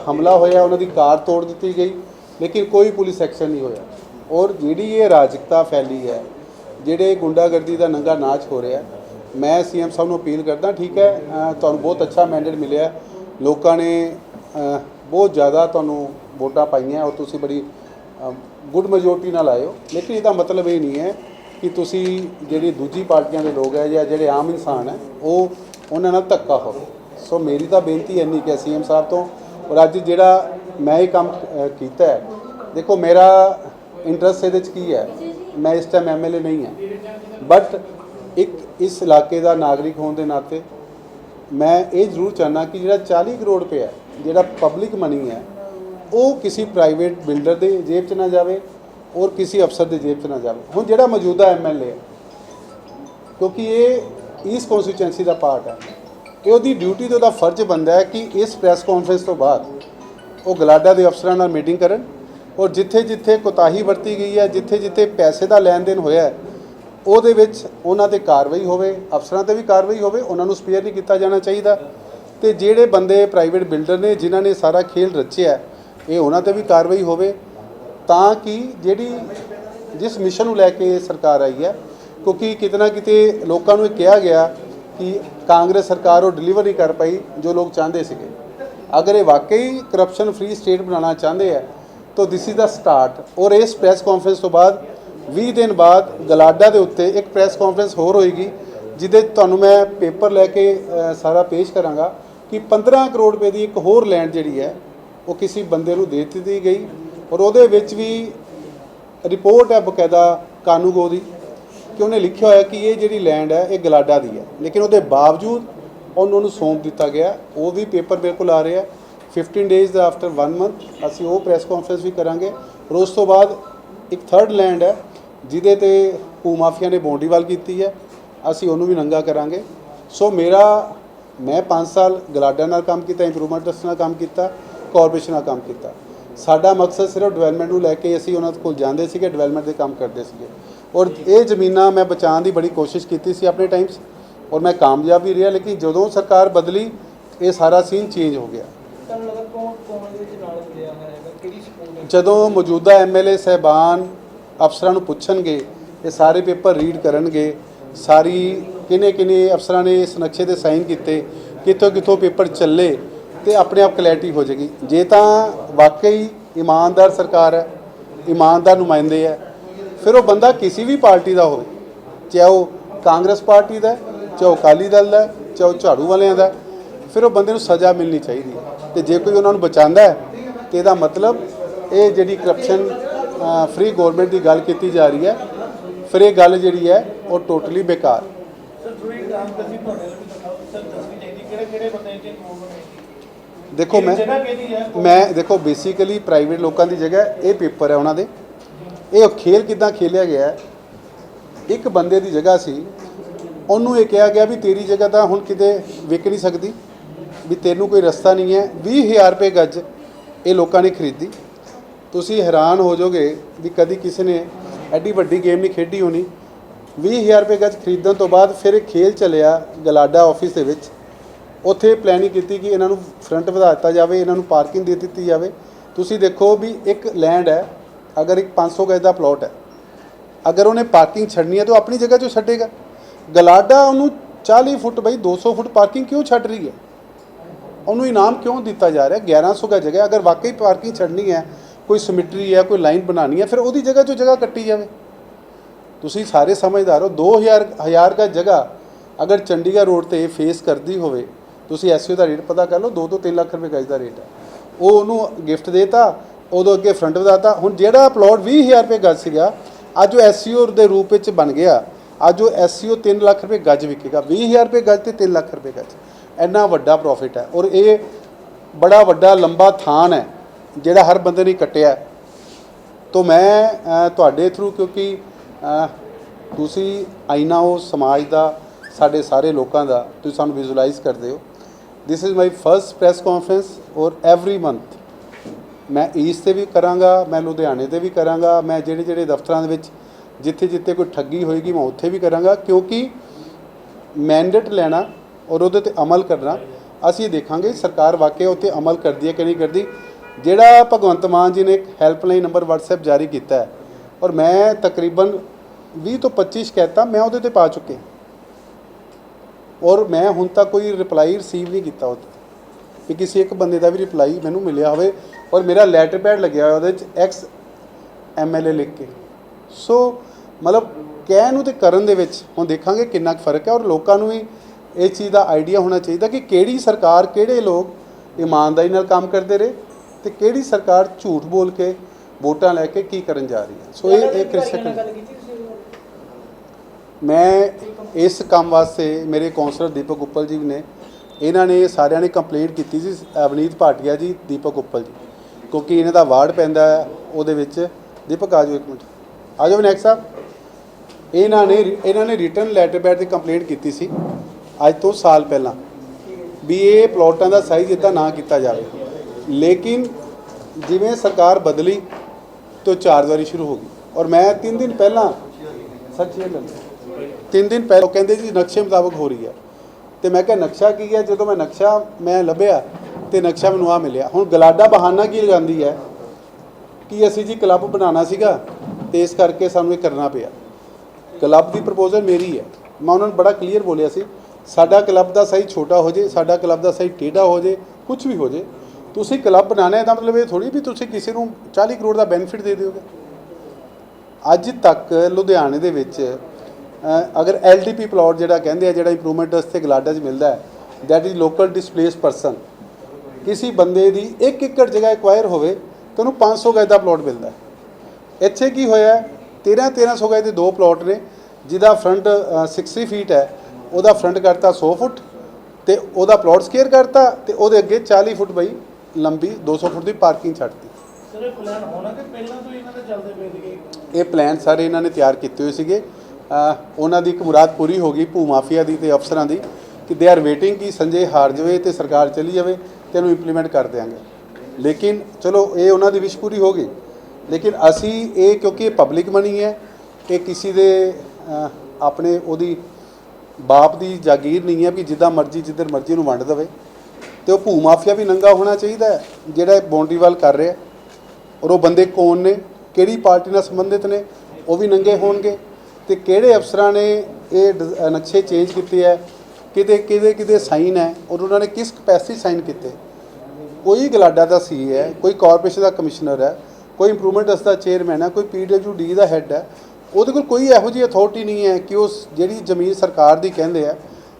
ਹਮਲਾ ਹੋਇਆ, ਉਹਨਾਂ ਦੀ ਕਾਰ ਤੋੜ ਦਿੱਤੀ ਗਈ। ਲੇਕਿਨ ਕੋਈ ਪੁਲਿਸ ਐਕਸ਼ਨ ਨਹੀਂ ਹੋਇਆ। ਔਰ ਜਿਹੜੀ ਇਹ ਰਾਜਕਤਾ ਫੈਲੀ ਹੈ, ਜਿਹੜੇ ਗੁੰਡਾਗਰਦੀ ਦਾ ਨੰਗਾ ਨਾਚ ਹੋ ਰਿਹਾ, ਮੈਂ ਸੀਐਮ ਸਾਹਿਬ ਨੂੰ ਅਪੀਲ ਕਰਦਾ, ਠੀਕ ਹੈ ਤੁਹਾਨੂੰ ਬਹੁਤ ਅੱਛਾ ਮੈਂਡੇਟ ਮਿਲਿਆ। ਲੋਕਾਂ ਨੇ ਬਹੁਤ ਜ਼ਿਆਦਾ ਤੁਹਾਨੂੰ ਵੋਟਾਂ ਪਾਈਆਂ ਔਰ ਤੁਸੀਂ ਬੜੀ ਗੁੱਡ ਮੈਜੋਰਟੀ ਨਾਲ ਆਏ ਹੋ। ਲੇਕਿਨ ਇਹਦਾ ਮਤਲਬ ਇਹ ਨਹੀਂ ਹੈ ਕਿ ਤੁਸੀਂ ਜਿਹੜੀ ਦੂਜੀ ਪਾਰਟੀਆਂ ਦੇ ਲੋਕ ਹੈ ਜਾਂ ਜਿਹੜੇ ਆਮ ਇਨਸਾਨ ਹੈ, ਉਹ ਉਹਨਾਂ ਨਾਲ ਧੱਕਾ ਹੋਵੇ। ਸੋ ਮੇਰੀ ਤਾਂ ਬੇਨਤੀ ਇੰਨੀ ਕਿ ਸੀਐਮ ਸਾਹਿਬ ਤੋਂ। ਔਰ ਅੱਜ ਜਿਹੜਾ ਮੈਂ ਇਹ ਕੰਮ ਕੀਤਾ ਹੈ। ਦੇਖੋ, ਮੇਰਾ ਇੰਟਰਸਟ ਇਹਦੇ ਚ ਕੀ ਹੈ? ਮੈਂ ਇਸ ਟਾਈਮ ਐਮਐਲਏ ਨਹੀਂ ਹਾਂ। ਬਟ ਇੱਕ ਇਸ ਇਲਾਕੇ ਦਾ ਨਾਗਰਿਕ ਹੋਣ ਦੇ ਨਾਤੇ ਮੈਂ ਇਹ ਜ਼ਰੂਰ ਚਾਹਨਾ ਕਿ ਜਿਹੜਾ 40 ਕਰੋੜ ਰੁਪਏ ਜਿਹੜਾ ਪਬਲਿਕ ਮਨੀ ਹੈ, ਉਹ ਕਿਸੇ ਪ੍ਰਾਈਵੇਟ ਬਿਲਡਰ ਦੇ ਜੇਬ 'ਚ ਨਾ ਜਾਵੇ ਔਰ ਕਿਸੇ ਅਫਸਰ ਦੇ ਜੇਬ 'ਚ ਨਾ ਜਾਵੇ। ਹੁਣ ਜਿਹੜਾ ਮੌਜੂਦਾ ਐਮਐਲਏ ਹੈ, ਕਿਉਂਕਿ ਇਹ ਇਸ ਕਨਸਟੀਚੁਐਂਸੀ ਦਾ ਪਾਰਟ ਹੈ। ਇਹ ਉਹਦੀ ਡਿਊਟੀ ਤੇ ਉਹਦਾ ਫਰਜ਼ ਬਣਦਾ ਹੈ ਕਿ ਇਸ ਪ੍ਰੈਸ ਕਾਨਫਰੰਸ ਤੋਂ ਬਾਅਦ ਉਹ ਗਲਾਡਾ ਦੇ ਅਫਸਰਾਂ ਨਾਲ ਮੀਟਿੰਗ ਕਰਨ ਔਰ ਜਿੱਥੇ ਜਿੱਥੇ ਕੋਤਾਹੀ ਵਰਤੀ ਗਈ ਹੈ, ਜਿੱਥੇ ਜਿੱਥੇ ਪੈਸੇ ਦਾ ਲੈਣ ਦੇਣ ਹੋਇਆ ਉਹਦੇ ਵਿੱਚ ਉਹਨਾਂ ਤੇ ਕਾਰਵਾਈ ਹੋਵੇ, ਅਫਸਰਾਂ ਤੇ ਵੀ ਕਾਰਵਾਈ ਹੋਵੇ, ਉਹਨਾਂ ਨੂੰ ਸਪੇਅਰ ਨਹੀਂ ਕੀਤਾ ਜਾਣਾ ਚਾਹੀਦਾ। ਤੇ ਜਿਹੜੇ ਬੰਦੇ ਪ੍ਰਾਈਵੇਟ ਬਿਲਡਰ ਨੇ, ਜਿਨ੍ਹਾਂ ਨੇ ਸਾਰਾ ਖੇਲ ਰਚਿਆ ਇਹ ਉਹਨਾਂ ਤੇ ਵੀ ਕਾਰਵਾਈ ਹੋਵੇ ਤਾਂ ਕਿ ਜਿਹੜੀ ਜਿਸ ਮਿਸ਼ਨ ਨੂੰ ਲੈ ਕੇ ਇਹ ਸਰਕਾਰ ਆਈ ਹੈ, ਕਿਉਂਕਿ ਕਿਤੇ ਨਾ ਕਿਤੇ ਲੋਕਾਂ ਨੂੰ ਇਹ ਕਿਹਾ ਗਿਆ ਕਿ ਕਾਂਗਰਸ ਸਰਕਾਰ ਉਹ ਡਿਲੀਵਰ ਨਹੀਂ ਕਰ ਪਾਈ ਜੋ ਲੋਕ ਚਾਹੁੰਦੇ ਸੀਗੇ। ਅਗਰ ਇਹ ਵਾਕਈ ਕਰਪਸ਼ਨ ਫ੍ਰੀ ਸਟੇਟ ਬਣਾਉਣਾ ਚਾਹੁੰਦੇ ਆ, ਤਾਂ ਦਿਸ ਇਜ਼ ਦਾ ਸਟਾਰਟ ਔਰ ਇਸ ਪ੍ਰੈਸ ਕਾਨਫਰੰਸ ਤੋਂ ਬਾਅਦ 20 ਦਿਨ ਬਾਅਦ ਗਲਾਡਾ ਦੇ ਉੱਤੇ ਇੱਕ ਪ੍ਰੈਸ ਕਾਨਫਰੰਸ ਹੋਰ ਹੋਏਗੀ, ਜਿਹਦੇ ਤੁਹਾਨੂੰ ਮੈਂ ਪੇਪਰ ਲੈ ਕੇ ਸਾਰਾ ਪੇਸ਼ ਕਰਾਂਗਾ ਕਿ 15 ਕਰੋੜ ਰੁਪਏ ਦੀ ਇੱਕ ਹੋਰ ਲੈਂਡ ਜਿਹੜੀ ਹੈ, ਉਹ ਕਿਸੇ ਬੰਦੇ ਨੂੰ ਦੇ ਦਿੱਤੀ ਗਈ। ਔਰ ਉਹਦੇ ਵਿੱਚ ਵੀ ਰਿਪੋਰਟ ਹੈ ਬਕਾਇਦਾ ਕਾਨੂੰਗੋ ਦੀ, ਕਿ ਉਹਨੇ ਲਿਖਿਆ ਹੋਇਆ ਕਿ ਇਹ ਜਿਹੜੀ ਲੈਂਡ ਹੈ, ਇਹ ਗਲਾਡਾ ਦੀ ਹੈ। ਲੇਕਿਨ ਉਹਦੇ ਬਾਵਜੂਦ ਉਹਨੂੰ ਨੂੰ ਸੌਂਪ ਦਿੱਤਾ ਗਿਆ। ਉਹ ਵੀ ਪੇਪਰ ਮੇਰੇ ਕੋਲ ਆ ਰਿਹਾ 15 ਡੇਜ਼ ਦਾ ਆਫਟਰ 1 ਮੰਥ ਅਸੀਂ ਉਹ ਪ੍ਰੈਸ ਕਾਨਫਰੰਸ ਵੀ ਕਰਾਂਗੇ। ਔਰ ਉਸ ਤੋਂ ਬਾਅਦ ਇੱਕ ਥਰਡ ਲੈਂਡ ਹੈ, ਜਿਹਦੇ ਤੇ ਭੂ ਮਾਫੀਆ ਨੇ ਬੌਂਡੀਵਾਲ ਕੀਤੀ ਹੈ। ਅਸੀਂ ਉਹਨੂੰ ਵੀ ਨੰਗਾ ਕਰਾਂਗੇ। ਸੋ ਮੇਰਾ, ਮੈਂ 5 ਸਾਲ ਗਲਾਡਾ ਨਾਲ ਕੰਮ ਕੀਤਾ ਇੰਪਰੂਵਮੈਂਟ ਟਰਸਟ ਨਾਲ ਕੰਮ ਕੀਤਾ ਕਾਰਪੋਰੇਸ਼ਨ ਨਾਲ ਕੰਮ ਕੀਤਾ। ਸਾਡਾ ਮਕਸਦ ਸਿਰਫ ਡਿਵੈਲਪਮੈਂਟ ਨੂੰ ਲੈ ਕੇ ਅਸੀਂ ਉਹਨਾਂ ਕੋਲ ਜਾਂਦੇ ਸੀਗੇ ਡਿਵੈਲਪਮੈਂਟ ਦੇ ਕੰਮ ਕਰਦੇ ਸੀਗੇ। ਔਰ ਇਹ ਜ਼ਮੀਨਾਂ ਮੈਂ ਬਚਾਉਣ ਦੀ ਬੜੀ ਕੋਸ਼ਿਸ਼ ਕੀਤੀ ਸੀ ਆਪਣੇ ਟਾਈਮਸ ਔਰ ਮੈਂ ਕਾਮਯਾਬ ਵੀ ਰਿਹਾ ਲੇਕਿਨ ਜਦੋਂ ਸਰਕਾਰ ਬਦਲੀ ਇਹ ਸਾਰਾ ਸੀਨ ਚੇਂਜ ਹੋ ਗਿਆ। ਤੁਹਾਨੂੰ ਲੱਗਦਾ ਕੌਣ ਕੌਣ ਦੇ ਵਿੱਚ ਨਾਲ ਮਿਲਿਆ ਹੋਇਆ ਹੈਗਾ? ਕਿਹੜੀ ਸਪੋਰਟ ਜਦੋਂ ਮੌਜੂਦਾ ਐਮਐਲਏ ਸਹਿਬਾਨ ਅਫਸਰਾਂ ਨੂੰ ਪੁੱਛਣਗੇ ਇਹ ਸਾਰੇ ਪੇਪਰ ਰੀਡ ਕਰਨਗੇ ਸਾਰੀ ਕਿਨੇ ਕਿਨੇ ਅਫਸਰਾਂ ਨੇ ਇਸ ਨਕਸ਼ੇ ਤੇ ਸਾਈਨ ਕੀਤੇ ਕਿੱਥੋਂ ਕਿੱਥੋਂ ਪੇਪਰ ਚੱਲੇ ਤੇ ਆਪਣੇ ਆਪ ਕਲੈਰਿਟੀ ਹੋ ਜਾਏਗੀ। ਜੇ ਤਾਂ ਵਾਕਈ ਇਮਾਨਦਾਰ ਸਰਕਾਰ ਹੈ ਇਮਾਨਦਾਰ ਨੁਮਾਇੰਦੇ ਹੈ ਫਿਰ ਉਹ ਬੰਦਾ ਕਿਸੇ ਵੀ ਪਾਰਟੀ ਦਾ ਹੋਵੇ ਚਾਹੇ ਉਹ ਕਾਂਗਰਸ ਪਾਰਟੀ ਦਾ ਹੈ, ਚਾਹੇ ਉਹ ਅਕਾਲੀ ਦਲ ਦਾ ਚਾਹੇ ਉਹ ਝਾੜੂ ਵਾਲਿਆਂ ਦਾ ਫਿਰ ਉਹ ਬੰਦੇ ਨੂੰ ਸਜ਼ਾ ਮਿਲਣੀ ਚਾਹੀਦੀ ਹੈ। ਤੇ ਜੇ ਕੋਈ ਉਹਨਾਂ ਨੂੰ ਬਚਾਉਂਦਾ ਹੈ ਤੇ ਇਹਦਾ ਮਤਲਬ ਇਹ ਜਿਹੜੀ ਕਰਪਸ਼ਨ ਫ੍ਰੀ ਗਵਰਨਮੈਂਟ ਦੀ ਗੱਲ ਕੀਤੀ ਜਾ ਰਹੀ ਹੈ ਫਿਰ ਇਹ ਗੱਲ ਜਿਹੜੀ ਹੈ ਉਹ ਟੋਟਲੀ ਬੇਕਾਰ। ਦੇਖੋ ਮੈਂ ਮੈਂ ਦੇਖੋ ਬੇਸਿਕਲੀ ਪ੍ਰਾਈਵੇਟ ਲੋਕਾਂ ਦੀ ਜਗ੍ਹਾ ਇਹ ਪੇਪਰ ਹੈ ਉਹਨਾਂ ਦੇ। ਇਹ ਖੇਲ ਕਿਦਾਂ ਖੇਲਿਆ ਗਿਆ ਇੱਕ ਬੰਦੇ ਦੀ ਜਗ੍ਹਾ ਸੀ ਉਹਨੂੰ ਇਹ ਕਿਹਾ ਗਿਆ ਵੀ ਤੇਰੀ ਜਗ੍ਹਾ ਤਾਂ ਹੁਣ ਕਿਤੇ ਵਿਕ ਨਹੀਂ ਸਕਦੀ, ਵੀ ਤੈਨੂੰ ਕੋਈ ਰਸਤਾ ਨਹੀਂ ਹੈ। 20000 ਰੁਪਏ ਗੱਜ ਇਹ ਲੋਕਾਂ ਨੇ ਖਰੀਦੀ। ਤੁਸੀਂ ਹੈਰਾਨ ਹੋ ਜਾਓਗੇ ਵੀ ਕਦੀ ਕਿਸੇ ਨੇ ਐਡੀ ਵੱਡੀ ਗੇਮ ਨਹੀਂ ਖੇਡੀ ਹੋਣੀ। 20000 ਰੁਪਏ ਗੱਜ ਖਰੀਦਣ ਤੋਂ ਬਾਅਦ ਫਿਰ ਇਹ ਖੇਲ ਚੱਲਿਆ ਗਲਾਡਾ ਆਫਿਸ ਦੇ ਵਿੱਚ। ਉੱਥੇ ਪਲੈਨਿੰਗ ਕੀਤੀ ਕਿ ਇਹਨਾਂ ਨੂੰ ਫਰੰਟ ਵਧਾ ਦਿੱਤਾ ਜਾਵੇ, ਇਹਨਾਂ ਨੂੰ ਪਾਰਕਿੰਗ ਦੇ ਦਿੱਤੀ ਜਾਵੇ। ਤੁਸੀਂ ਦੇਖੋ ਵੀ ਇੱਕ ਲੈਂਡ ਹੈ, ਅਗਰ ਇੱਕ 500 ਗਜ ਦਾ ਪਲਾਟ ਹੈ। ਅਗਰ ਉਹਨੇ ਪਾਰਕਿੰਗ ਛੱਡਣੀ ਹੈ ਤਾਂ ਉਹ ਆਪਣੀ ਜਗ੍ਹਾ 'ਚੋਂ ਛੱਡੇਗਾ। ਗਲਾਡਾ ਉਹਨੂੰ 40 ਫੁੱਟ ਬਈ 200 ਫੁੱਟ ਪਾਰਕਿੰਗ ਕਿਉਂ ਛੱਡ ਰਹੀ ਹੈ? ਉਹਨੂੰ ਇਨਾਮ ਕਿਉਂ ਦਿੱਤਾ ਜਾ ਰਿਹਾ? 1100 ਗਜ ਜਗ੍ਹਾ, ਅਗਰ ਵਾਕਈ ਪਾਰਕਿੰਗ ਛੱਡਣੀ ਹੈ, ਕੋਈ ਸਿਮਟਰੀ ਹੈ, ਕੋਈ ਲਾਈਨ ਬਣਾਉਣੀ ਹੈ, ਫਿਰ ਉਹਦੀ ਜਗ੍ਹਾ 'ਚੋਂ ਜਗ੍ਹਾ ਕੱਟੀ ਜਾਵੇ। ਤੁਸੀਂ ਸਾਰੇ ਸਮਝਦਾਰ ਹੋ 2000 ਹਜ਼ਾਰ ਗਜ ਜਗ੍ਹਾ ਅਗਰ ਚੰਡੀਗੜ੍ਹ ਰੋਡ ਤੇ ਫੇਸ ਕਰਦੀ ਹੋਵੇ, ਤੁਸੀਂ ਐਸਯੂ ਦਾ ਰੇਟ ਪਤਾ ਕਰ ਲਓ 2 ਤੋਂ 3 ਲੱਖ ਰੁਪਏ ਗਜ ਦਾ ਰੇਟ ਹੈ। ਉਹ ਉਹਨੂੰ ਗਿਫਟ ਦੇਤਾ, ਉਦੋਂ ਅੱਗੇ ਫਰੰਟ ਵਧਾਤਾ। ਹੁਣ ਜਿਹੜਾ ਪਲਾਟ 20000 ਰੁਪਏ ਗਜ ਸੀਗਾ, ਅੱਜ ਉਹ ਐਸਯੂ ਦੇ ਰੂਪ ਵਿੱਚ ਬਣ ਗਿਆ। ਅੱਜ ਉਹ ਐਸਯੂ 3 ਲੱਖ ਰੁਪਏ ਗੱਜ ਵਿਕੇਗਾ 20000 ਰੁਪਏ ਗੱਜ ਤੇ 3 ਲੱਖ ਰੁਪਏ ਗੱਜ ਇੰਨਾ ਵੱਡਾ ਪ੍ਰੋਫਿਟ ਹੈ ਔਰ ਇਹ ਬੜਾ ਵੱਡਾ ਲੰਬਾ ਥਾਨ ਹੈ, ਜਿਹੜਾ ਹਰ ਬੰਦੇ ਨੇ ਕੱਟਿਆ ਹੈ। ਮੈਂ ਤੁਹਾਡੇ ਥਰੂ ਕਿਉਂਕਿ ਤੁਸੀਂ ਆਈਨਾ ਉਹ ਸਮਾਜ ਦਾ, ਸਾਡੇ ਸਾਰੇ ਲੋਕਾਂ ਦਾ, ਤੁਸੀਂ ਸਾਨੂੰ ਵਿਜ਼ੂਅਲਾਈਜ਼ ਕਰਦੇ ਹੋ this is my first press conference ਔਰ ਐਵਰੀ ਮੰਥ ਮੈਂ ਈਸਟ ਤੇ ਵੀ ਕਰਾਂਗਾ, ਮੈਂ ਲੁਧਿਆਣੇ ਤੇ ਵੀ ਕਰਾਂਗਾ, ਮੈਂ ਜਿਹੜੇ ਜਿਹੜੇ ਦਫ਼ਤਰਾਂ ਦੇ ਵਿੱਚ ਜਿੱਥੇ ਜਿੱਥੇ ਕੋਈ ਠੱਗੀ ਹੋਏਗੀ ਮੈਂ ਉੱਥੇ ਵੀ ਕਰਾਂਗਾ, ਕਿਉਂਕਿ ਮੈਂਡੇਟ ਲੈਣਾ ਔਰ ਉਹਦੇ ਤੇ ਅਮਲ ਕਰਨਾ, ਅਸੀਂ ਦੇਖਾਂਗੇ ਸਰਕਾਰ ਵਾਕਿਆ ਉੱਤੇ ਅਮਲ ਕਰਦੀ ਹੈ ਕਿ ਨਹੀਂ ਕਰਦੀ। ਜਿਹੜਾ ਭਗਵੰਤ ਮਾਨ ਜੀ ਨੇ ਇੱਕ ਹੈਲਪਲਾਈਨ ਨੰਬਰ WhatsApp ਜਾਰੀ ਕੀਤਾ ਹੈ, ਔਰ ਮੈਂ ਤਕਰੀਬਨ 20 ਤੋਂ 25 ਸ਼ਿਕਾਇਤਾਂ ਮੈਂ ਉਹਦੇ ਤੇ ਪਾ ਚੁੱਕੇ ਔਰ ਮੈਂ ਹੁਣ ਤੱਕ ਕੋਈ ਰਿਪਲਾਈ ਰਿਸੀਵ ਨਹੀਂ ਕੀਤਾ ਉਹਦੇ ਤੇ, ਕਿ ਕਿਸੇ ਇੱਕ ਬੰਦੇ ਦਾ ਵੀ ਰਿਪਲਾਈ ਮੈਨੂੰ ਮਿਲਿਆ ਹੋਵੇ, ਔਰ ਮੇਰਾ ਲੈਟਰ ਪੈਡ ਲੱਗਿਆ ਹੋਇਆ ਉਹਦੇ ਵਿੱਚ ਐਕਸ ਐਮਐਲਏ ਲਿਖ ਕੇ। ਸੋ ਮਤਲਬ ਕਹਿਣ ਨੂੰ ਤੇ ਕਰਨ ਦੇ ਵਿੱਚ ਹੁਣ ਦੇਖਾਂਗੇ ਕਿੰਨਾ ਕੁ ਫ਼ਰਕ ਹੈ ਔਰ ਲੋਕਾਂ ਨੂੰ ਵੀ ਇਹ ਚੀਜ਼ ਦਾ ਆਈਡੀਆ ਹੋਣਾ ਚਾਹੀਦਾ ਕਿ ਕਿਹੜੀ ਸਰਕਾਰ ਕਿਹੜੇ ਲੋਕ ਇਮਾਨਦਾਰੀ ਨਾਲ ਕੰਮ ਕਰਦੇ ਰਹੇ ਤੇ ਕਿਹੜੀ ਸਰਕਾਰ ਝੂਠ ਬੋਲ ਕੇ ਵੋਟਾਂ ਲੈ ਕੇ ਕੀ ਕਰਨ ਜਾ ਰਹੀ ਹੈ। ਸੋ ਇਹ ਇਹ ਕ੍ਰਿਸ਼ਕ ਮੈਂ ਇਸ ਕੰਮ ਵਾਸਤੇ ਮੇਰੇ ਕਾਉਂਸਲਰ ਦੀਪਕ ਉੱਪਲ ਜੀ ਨੇ, ਇਹਨਾਂ ਨੇ ਸਾਰਿਆਂ ਨੇ ਕੰਪਲੇਂਟ ਕੀਤੀ ਸੀ ਅਵਨੀਤ ਭਾਟੀਆ ਜੀ, ਦੀਪਕ ਉੱਪਲ ਜੀ, ਕਿਉਂਕਿ ਇਹਨਾਂ ਦਾ ਵਾਰਡ ਪੈਂਦਾ ਉਹਦੇ ਵਿੱਚ। ਦੀਪਕ, ਆ ਜਾਓ ਇੱਕ ਮਿੰਟ। ਆ ਜਾਓ ਵਿਨਾਇਕ ਸਾਹਿਬ। ਇਹਨਾਂ ਨੇ ਇਹਨਾਂ ਨੇ ਰਿਟਰਨ ਲੈਟਰ ਪੈਡ ਤੇ ਕੰਪਲੇਂਟ ਕੀਤੀ ਸੀ ਅੱਜ ਤੋਂ ਸਾਲ ਪਹਿਲਾਂ ਵੀ ਇਹ ਪਲੋਟਾਂ ਦਾ ਸਾਈਜ਼ ਇਦਾਂ ਨਾ ਕੀਤਾ ਜਾਵੇ। ਲੇਕਿਨ ਜਿਵੇਂ ਸਰਕਾਰ ਬਦਲੀ ਤੋਂ ਚਾਰਦਵਾਰੀ ਸ਼ੁਰੂ ਹੋ ਗਈ। ਔਰ ਮੈਂ 3 ਦਿਨ ਪਹਿਲਾਂ, ਸੱਚੀ ਇਹ ਗੱਲ ਤਿੰਨ ਦਿਨ ਪਹਿਲਾਂ ਕਹਿੰਦੇ ਜੀ ਨਕਸ਼ੇ ਮੁਤਾਬਕ ਹੋ ਰਹੀ ਹੈ। ਤੇ ਮੈਂ ਕਿਹਾ, ਨਕਸ਼ਾ ਕੀ ਹੈ? ਜਦੋਂ ਮੈਂ ਨਕਸ਼ਾ ਮੈਂ ਲੱਭਿਆ ਤੇ ਨਕਸ਼ਾ ਮੈਨੂੰ ਆ ਮਿਲਿਆ। ਹੁਣ ਗਲਾਡਾ ਬਹਾਨਾ ਕੀ ਲਗਾਉਂਦੀ ਹੈ? ਕਿ ਅਸੀਂ ਜੀ ਕਲੱਬ ਬਣਾਉਣਾ ਸੀਗਾ ਤੇ ਇਸ ਕਰਕੇ ਸਾਨੂੰ ਇਹ ਕਰਨਾ ਪਿਆ। ਕਲੱਬ ਦੀ ਪ੍ਰਪੋਜ਼ਲ ਮੇਰੀ ਹੈ। ਮੈਂ ਉਹਨਾਂ ਨੂੰ ਬੜਾ ਕਲੀਅਰ ਬੋਲਿਆ ਸੀ ਸਾਡਾ ਕਲੱਬ ਦਾ ਸਾਈਜ਼ ਛੋਟਾ ਹੋ ਜੇ ਸਾਡਾ ਕਲੱਬ ਦਾ ਸਾਈਜ਼ ਟੇਢਾ ਹੋ ਜੇ ਕੁਝ ਵੀ ਹੋ ਜੇ ਤੁਸੀਂ ਕਲੱਬ ਬਣਾਉਣਾ ਹੈ ਤਾਂ ਮਤਲਬ ਇਹ ਥੋੜੀ ਵੀ ਤੁਸੀਂ ਕਿਸੇ ਨੂੰ 40 ਕਰੋੜ ਦਾ ਬੈਨੀਫਿਟ ਦੇ ਦਿਓਗੇ। ਅੱਜ ਤੱਕ ਲੁਧਿਆਣੇ ਦੇ ਵਿੱਚ ਅ, ਅਗਰ ਐਲਡੀਪੀ ਪਲਾਟ ਜਿਹੜਾ ਕਹਿੰਦੇ ਆ ਜਿਹੜਾ ਇੰਪਰੂਵਮੈਂਟ ਵਾਸਤੇ ਗਲਾਡਾ 'ਚ ਮਿਲਦਾ ਹੈ that is local displace person ਕਿਸੇ ਬੰਦੇ ਦੀ 1 ਏਕੜ ਜਗ੍ਹਾ ਐਕਵਾਇਰ ਹੋਵੇ ਤਾਂ ਉਹਨੂੰ 500 ਗਜ ਦਾ ਪਲਾਟ ਮਿਲਦਾ ਇੱਥੇ ਕੀ ਹੋਇਆ 13 1300 ਗਜ ਦੇ ਦੋ ਪਲਾਟ ਨੇ ਜਿਹਦਾ ਫਰੰਟ 60 ਫੀਟ ਹੈ। ਉਹਦਾ ਫਰੰਟ ਕਰਤਾ 100 ਫੁੱਟ ਤੇ ਉਹਦਾ ਪਲਾਟ ਸਕੇਅਰ ਕਰਤਾ ਤੇ ਉਹਦੇ ਅੱਗੇ 40 ਫੁੱਟ ਬਈ ਲੰਬੀ 200 ਫੁੱਟ ਦੀ ਪਾਰਕਿੰਗ ਛੱਡਤੀ। ਸਰ ਇਹ ਪਲਾਨ ਹੋਣਾ ਕਿ ਪਹਿਲਾਂ ਤੋਂ ਇਹਨਾਂ ਦੇ ਚੱਲਦੇ ਪਏ ਸੀਗੇ? ਇਹ ਪਲਾਨ ਸਾਰੇ ਇਹਨਾਂ ਨੇ ਤਿਆਰ ਕੀਤੇ ਹੋਏ ਸੀਗੇ। ਉਹਨਾਂ ਦੀ ਇੱਕ ਮੁਰਾਦ ਪੂਰੀ ਹੋ ਗਈ ਭੂ ਮਾਫੀਆ ਦੀ ਤੇ ਅਫਸਰਾਂ ਦੀ ਕਿ ਦੇ ਆਰ ਵੇਟਿੰਗ ਕਿ ਸੰਜੇ ਹਾਰ ਜਾਵੇ ਤੇ ਸਰਕਾਰ ਚਲੀ ਜਾਵੇ ਤੇ ਇਹਨੂੰ ਇੰਪਲੀਮੈਂਟ ਕਰ ਦਿਆਂਗੇ। ਲੇਕਿਨ ਚਲੋ ਇਹ ਉਹਨਾਂ ਦੀ ਵਿਸ਼ ਪੂਰੀ ਹੋ ਗਈ। ਲੇਕਿਨ ਅਸੀਂ ਇਹ ਕਿਉਂਕਿ ਇਹ ਪਬਲਿਕ ਮਨੀ ਹੈ, ਇਹ ਕਿਸੇ ਦੇ ਆਪਣੇ ਉਹਦੀ ਬਾਪ ਦੀ ਜਾਗੀਰ ਨਹੀਂ ਹੈ ਵੀ ਜਿੱਦਾਂ ਮਰਜ਼ੀ ਜਿੱਧਰ ਮਰਜ਼ੀ ਨੂੰ ਵੰਡ ਦੇਵੇ। ਤੇ ਉਹ ਭੂ ਮਾਫੀਆ ਵੀ ਨੰਗਾ ਹੋਣਾ ਚਾਹੀਦਾ ਜਿਹੜਾ ਇਹ ਬਾਉਂਡਰੀ ਕਰ ਰਿਹਾ ਔਰ ਉਹ ਬੰਦੇ ਕੌਣ ਨੇ, ਕਿਹੜੀ ਪਾਰਟੀ ਨਾਲ ਸੰਬੰਧਿਤ ਨੇ, ਉਹ ਵੀ ਨੰਗੇ ਹੋਣਗੇ। ਤੇ ਕਿਹੜੇ ਅਫਸਰਾਂ ਨੇ ਇਹ ਡ- ਨਕਸ਼ੇ ਚੇਂਜ ਕੀਤੇ ਹੈ ਕਿਤੇ ਕਿਤੇ ਕਿਤੇ ਸਾਈਨ ਹੈ, ਔਰ ਉਹਨਾਂ ਨੇ ਕਿਸ ਕਪੈਸਿਟੀ ਸਾਈਨ ਕੀਤੇ। ਕੋਈ ਗਲਾਡਾ ਦਾ ਸੀ ਹੈ, ਕੋਈ ਕਾਰਪੋਰੇਸ਼ਨ ਦਾ ਕਮਿਸ਼ਨਰ ਹੈ ਕੋਈ ਇੰਪਰੂਵਮੈਂਟ ਦਾ ਚੇਅਰਮੈਨ ਹੈ, ਕੋਈ ਪੀਡਬਲਯੂਡੀ ਦਾ ਹੈੱਡ ਹੈ, ਉਹਦੇ ਕੋਲ ਕੋਈ ਇਹੋ ਜਿਹੀ ਅਥਾਰਟੀ ਨਹੀਂ ਹੈ ਕਿ ਉਸ ਜਿਹੜੀ ਜ਼ਮੀਨ ਸਰਕਾਰ ਦੀ ਕਹਿੰਦੇ ਆ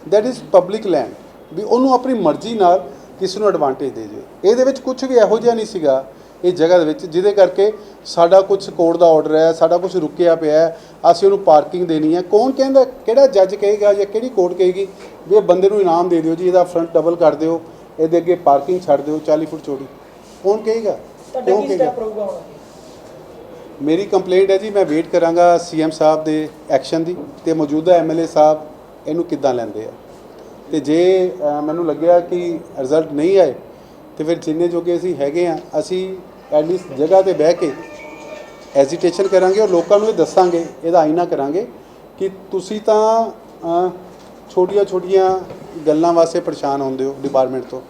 ਦੈਟ ਇਜ਼ ਪਬਲਿਕ ਲੈਂਡ ਵੀ ਉਹਨੂੰ ਆਪਣੀ ਮਰਜ਼ੀ ਨਾਲ ਕਿਸੇ ਨੂੰ ਐਡਵਾਂਟੇਜ ਦੇ ਜੇ। ਇਹਦੇ ਵਿੱਚ ਕੁਝ ਵੀ ਇਹੋ ਜਿਹਾ ਨਹੀਂ ਸੀਗਾ, ਇਹ ਜਗ੍ਹਾ ਦੇ ਵਿੱਚ, ਜਿਹਦੇ ਕਰਕੇ ਸਾਡਾ ਕੁਝ ਕੋਰਟ ਦਾ ਆਰਡਰ ਹੈ, ਸਾਡਾ ਕੁਝ ਰੁਕਿਆ ਪਿਆ ਹੈ, ਅਸੀਂ ਉਹਨੂੰ ਪਾਰਕਿੰਗ ਦੇਣੀ ਹੈ। ਕੌਣ ਕਹਿੰਦਾ, ਕਿਹੜਾ ਜੱਜ ਕਹੇਗਾ ਜਾਂ ਕਿਹੜੀ ਕੋਰਟ ਕਹੇਗੀ ਵੀ ਇਹ ਬੰਦੇ ਨੂੰ ਇਨਾਮ ਦੇ ਦਿਓ ਜੀ, ਇਹਦਾ ਫਰੰਟ ਡਬਲ ਕਰ ਦਿਓ, ਇਹਦੇ ਅੱਗੇ ਪਾਰਕਿੰਗ ਛੱਡ ਦਿਓ 40 ਫੁੱਟ ਚੌੜੀ। ਕੌਣ ਕਹੇਗਾ? ਤੁਹਾਡਾ ਕੌਣ ਕੀ ਕਹੇਗਾ ਸਟੈਪ ਰਹੂਗਾ ਹੁਣ? ਮੇਰੀ ਕੰਪਲੇਂਟ ਹੈ ਜੀ ਮੈਂ ਵੇਟ ਕਰਾਂਗਾ ਸੀਐਮ ਸਾਹਿਬ ਦੇ ਐਕਸ਼ਨ ਦੀ ਤੇ ਮੌਜੂਦਾ ਐਮਐਲਏ ਸਾਹਿਬ ਇਹਨੂੰ ਕਿੱਦਾਂ ਲੈਂਦੇ ਆ। ਤੇ ਜੇ ਅ, ਮੈਨੂੰ ਲੱਗਿਆ ਕਿ ਰਿਜ਼ਲਟ ਨਹੀਂ ਆਏ ਤੇ ਫਿਰ ਜਿੰਨੇ ਜੋਗੇ ਅਸੀਂ ਹੈਗੇ ਆ ਅਸੀਂ ਐਟਲੀਸਟ ਜਗ੍ਹਾ ਤੇ ਬਹਿ ਕੇ ਐਜੀਟੇਸ਼ਨ ਕਰਾਂਗੇ ਔਰ ਲੋਕਾਂ ਨੂੰ ਇਹ ਦੱਸਾਂਗੇ ਇਹਦਾ ਆਈਨਾ ਕਰਾਂਗੇ ਕਿ ਤੁਸੀਂ ਤਾਂ ਛੋਟੀਆਂ ਛੋਟੀਆਂ ਗੱਲਾਂ ਵਾਸਤੇ ਪਰੇਸ਼ਾਨ ਹੁੰਦੇ ਹੋ ਡਿਪਾਰਟਮੈਂਟ ਤੋਂ।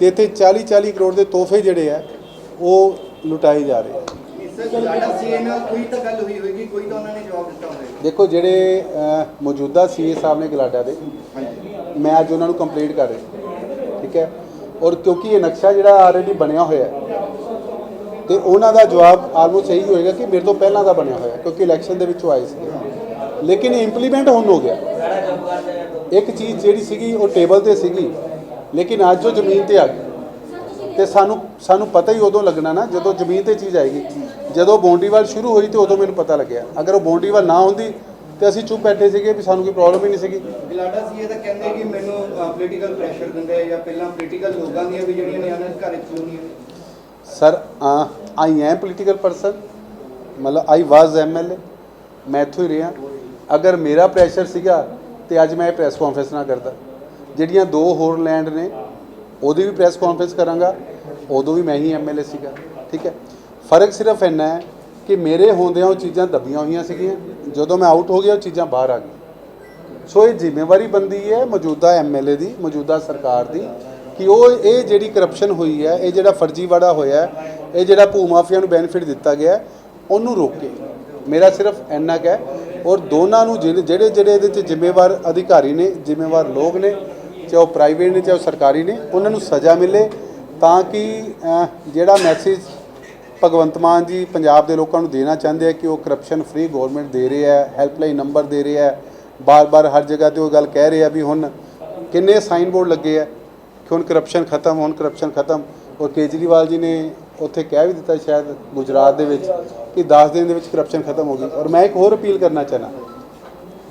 ਤੇ ਇੱਥੇ 40 40 ਕਰੋੜ ਦੇ ਤੋਹਫੇ ਜਿਹੜੇ ਆ ਉਹ ਲੁਟਾਏ ਜਾ ਰਹੇ ਹੋਵੇਗਾ। ਦੇਖੋ ਜਿਹੜੇ ਅ, ਮੌਜੂਦਾ ਸੀਏ ਸਾਹਿਬ ਨੇ ਗਲਾਡਾ ਦੇ। ਮੈਂ ਅੱਜ ਉਹਨਾਂ ਨੂੰ ਕੰਪਲੀਟ ਕਰ ਰਿਹਾ। ਠੀਕ ਹੈ? ਔਰ ਕਿਉਂਕਿ ਇਹ ਨਕਸ਼ਾ ਜਿਹੜਾ ਆਲਰੇਡੀ ਬਣਿਆ ਹੋਇਆ ਹੈ ਤੇ ਉਹਨਾਂ ਦਾ ਜਵਾਬ ਆਲਮੋਸਟ ਇਹੀ ਹੋਏਗਾ ਕਿ ਮੇਰੇ ਤੋਂ ਪਹਿਲਾਂ ਦਾ ਬਣਿਆ ਹੋਇਆ ਕਿਉਂਕਿ ਇਲੈਕਸ਼ਨ ਦੇ ਵਿੱਚੋਂ ਆਏ ਸੀ ਲੇਕਿਨ ਇੰਪਲੀਮੈਂਟ ਹੁਣ ਹੋ ਗਿਆ। ਇੱਕ ਚੀਜ਼ ਜਿਹੜੀ ਸੀਗੀ ਉਹ ਟੇਬਲ ਤੇ ਸੀਗੀ। ਲੇਕਿਨ ਅੱਜ ਉਹ ਜ਼ਮੀਨ ਤੇ ਆ ਗਈ। ਤੇ ਸਾਨੂੰ ਸਾਨੂੰ ਪਤਾ ਹੀ ਉਦੋਂ ਲੱਗਣਾ ਨਾ ਜਦੋਂ ਜ਼ਮੀਨ ਤੇ ਚੀਜ਼ ਆਏਗੀ। ਜਦੋਂ ਬੌਂਡੀਵਾਲ ਸ਼ੁਰੂ ਹੋਈ ਤੇ ਉਦੋਂ ਮੈਨੂੰ ਪਤਾ ਲੱਗਿਆ। ਅਗਰ ਉਹ ਬੌਂਡੀਵਾਲ ਨਾ ਹੁੰਦੀ ਤੇ ਅਸੀਂ ਚੁੱਪ ਬੈਠੇ ਸੀਗੇ ਵੀ ਸਾਨੂੰ ਕੋਈ ਪ੍ਰੋਬਲਮ ਹੀ ਨਹੀਂ ਸੀਗੀ। ਗਲਾਡਾ ਸੀਏ ਤਾਂ ਕਹਿੰਦੇ ਕਿ ਮੈਨੂੰ ਪੋਲੀਟੀਕਲ ਪ੍ਰੈਸ਼ਰ ਦਿੰਦੇ ਆ ਜਾਂ ਪਹਿਲਾਂ ਪੋਲੀਟੀਕਲ ਲੋਕਾਂ ਦੀਆਂ ਵੀ ਜਿਹੜੀਆਂ ਨੇ ਅਨਧਿਕਾਰਿਤ ਕਲੋਨੀਆਂ sir I am political person ਮਤਲਬ ਆਈ ਵਾਸ ਐਮਐਲਏ ਮੈਂ ਇੱਥੋਂ ਹੀ ਰਿਹਾ। ਅਗਰ ਮੇਰਾ ਪ੍ਰੈਸ਼ਰ ਸੀਗਾ ਤੇ ਅੱਜ ਮੈਂ ਇਹ ਪ੍ਰੈਸ ਕਾਨਫਰੰਸ ਨਾ ਕਰਦਾ। ਜਿਹੜੀਆਂ ਦੋ ਹੋਰ ਲੈਂਡ ਨੇ ਉਹਦੀ ਵੀ ਪ੍ਰੈਸ ਕਾਨਫਰੰਸ ਕਰਾਂਗਾ ਉਦੋਂ ਵੀ ਮੈਂ ਹੀ ਐਮਐਲਏ ਸੀਗਾ ਠੀਕ ਹੈ। ਫ਼ਰਕ ਸਿਰਫ ਇੰਨਾ ਹੈ ਕਿ ਮੇਰੇ ਹੁੰਦਿਆਂ ਉਹ ਚੀਜ਼ਾਂ ਦੱਬੀਆਂ ਹੋਈਆਂ ਸੀਗੀਆਂ ਜਦੋਂ ਮੈਂ ਆਊਟ ਹੋ ਗਿਆ ਉਹ ਚੀਜ਼ਾਂ ਬਾਹਰ ਆ ਗਈਆਂ। ਸੋ ਇਹ ਜ਼ਿੰਮੇਵਾਰੀ ਬੰਦੀ ਹੈ ਮੌਜੂਦਾ ਐਮਐਲਏ ਦੀ ਮੌਜੂਦਾ ਸਰਕਾਰ ਦੀ ਕਿ ਉਹ ਇਹ ਜਿਹੜੀ ਕਰਪਸ਼ਨ ਹੋਈ ਹੈ ਇਹ ਜਿਹੜਾ ਫਰਜ਼ੀਵਾੜਾ ਹੋਇਆ ਇਹ ਜਿਹੜਾ ਭੂ ਮਾਫੀਆ ਨੂੰ ਬੈਨੀਫਿਟ ਦਿੱਤਾ ਗਿਆ ਹੈ, ਉਹਨੂੰ ਰੋਕੇ ਮੇਰਾ ਸਿਰਫ ਇੰਨਾ ਕੁ ਹੈ ਔਰ ਦੋਨਾਂ ਨੂੰ ਜਿਹੜੇ ਜਿਹੜੇ ਜਿਹੜੇ ਇਹਦੇ 'ਚ ਜ਼ਿੰਮੇਵਾਰ ਅਧਿਕਾਰੀ ਨੇ ਜ਼ਿੰਮੇਵਾਰ ਲੋਕ ਨੇ ਚਾਹੇ ਉਹ ਪ੍ਰਾਈਵੇਟ ਨੇ, ਚਾਹੇ ਉਹ ਸਰਕਾਰੀ ਨੇ, ਉਹਨਾਂ ਨੂੰ ਸਜ਼ਾ ਮਿਲੇ ਤਾਂ ਕਿ ਜਿਹੜਾ ਮੈਸੇਜ ਭਗਵੰਤ ਮਾਨ ਜੀ ਪੰਜਾਬ ਦੇ ਲੋਕਾਂ ਨੂੰ ਦੇਣਾ ਚਾਹੁੰਦੇ ਆ ਕਿ ਉਹ ਕਰਪਸ਼ਨ ਫ੍ਰੀ ਗਵਰਨਮੈਂਟ ਦੇ ਰਹੇ ਹੈ ਹੈਲਪਲਾਈਨ ਨੰਬਰ ਦੇ ਰਹੇ ਹੈ ਬਾਰ-ਬਾਰ ਹਰ ਜਗ੍ਹਾ ਤੇ ਉਹ ਗੱਲ ਕਹਿ ਰਹੇ ਆ ਵੀ ਹੁਣ ਕਿੰਨੇ ਸਾਈਨ ਬੋਰਡ ਲੱਗੇ ਆ ਕਿ ਹੁਣ ਕਰਪਸ਼ਨ ਖਤਮ, ਹੁਣ ਕਰਪਸ਼ਨ ਖਤਮ। ਔਰ ਕੇਜਰੀਵਾਲ ਜੀ ਨੇ ਉੱਥੇ ਕਹਿ ਵੀ ਦਿੱਤਾ ਸ਼ਾਇਦ ਗੁਜਰਾਤ ਦੇ ਵਿੱਚ ਕਿ 10 ਦਿਨ ਦੇ ਵਿੱਚ ਕਰਪਸ਼ਨ ਖਤਮ ਹੋ ਗਈ। ਔਰ ਮੈਂ ਇੱਕ ਹੋਰ ਅਪੀਲ ਕਰਨਾ ਚਾਹਨਾ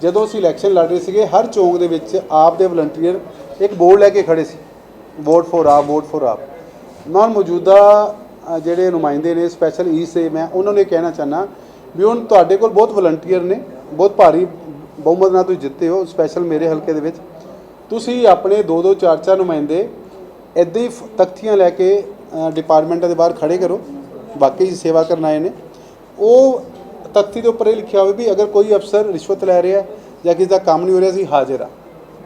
ਜਦੋਂ ਅਸੀਂ ਇਲੈਕਸ਼ਨ ਲੜ ਰਹੇ ਸੀਗੇ, ਹਰ ਚੌਂਕ ਦੇ ਵਿੱਚ ਆਪ ਦੇ ਵਲੰਟੀਅਰ ਇੱਕ ਬੋਰਡ ਲੈ ਕੇ ਖੜੇ ਸੀ। Vote for AAP, vote for AAP. ਨਾਲ ਮੌਜੂਦਾ ਜਿਹੜੇ ਨੁਮਾਇੰਦੇ ਨੇ ਸਪੈਸ਼ਲ ਈ ਸੇ, ਮੈਂ ਉਹਨਾਂ ਨੂੰ ਇਹ ਕਹਿਣਾ ਚਾਹਨਾ ਵੀ ਹੁਣ ਤੁਹਾਡੇ ਕੋਲ ਬਹੁਤ ਵਲੰਟੀਅਰ ਨੇ, ਬਹੁਤ ਭਾਰੀ ਬਹੁਮਤ ਨਾਲ ਤੁਸੀਂ ਜਿੱਤੇ ਹੋ ਸਪੈਸ਼ਲ ਮੇਰੇ ਹਲਕੇ ਦੇ ਵਿੱਚ। ਤੁਸੀਂ ਆਪਣੇ ਦੋ ਦੋ, ਚਾਰ ਚਾਰ ਨੁਮਾਇੰਦੇ ਇੱਦਾਂ ਹੀ ਫ- ਤਖਤੀਆਂ ਲੈ ਕੇ ਡਿਪਾਰਟਮੈਂਟਾਂ ਦੇ ਬਾਹਰ ਖੜੇ ਕਰੋ। ਬਾਕੀ ਸੇਵਾ ਕਰਨ ਆਏ ਨੇ। ਉਹ ਤਖਤੀ ਦੇ ਉੱਪਰ ਇਹ ਲਿਖਿਆ ਹੋਵੇ ਵੀ ਅਗਰ ਕੋਈ ਅਫਸਰ ਰਿਸ਼ਵਤ ਲੈ ਰਿਹਾ ਜਾਂ ਕਿਸੇ ਦਾ ਕੰਮ ਨਹੀਂ ਹੋ ਰਿਹਾ ਸੀ ਹਾਜ਼ਰ ਆ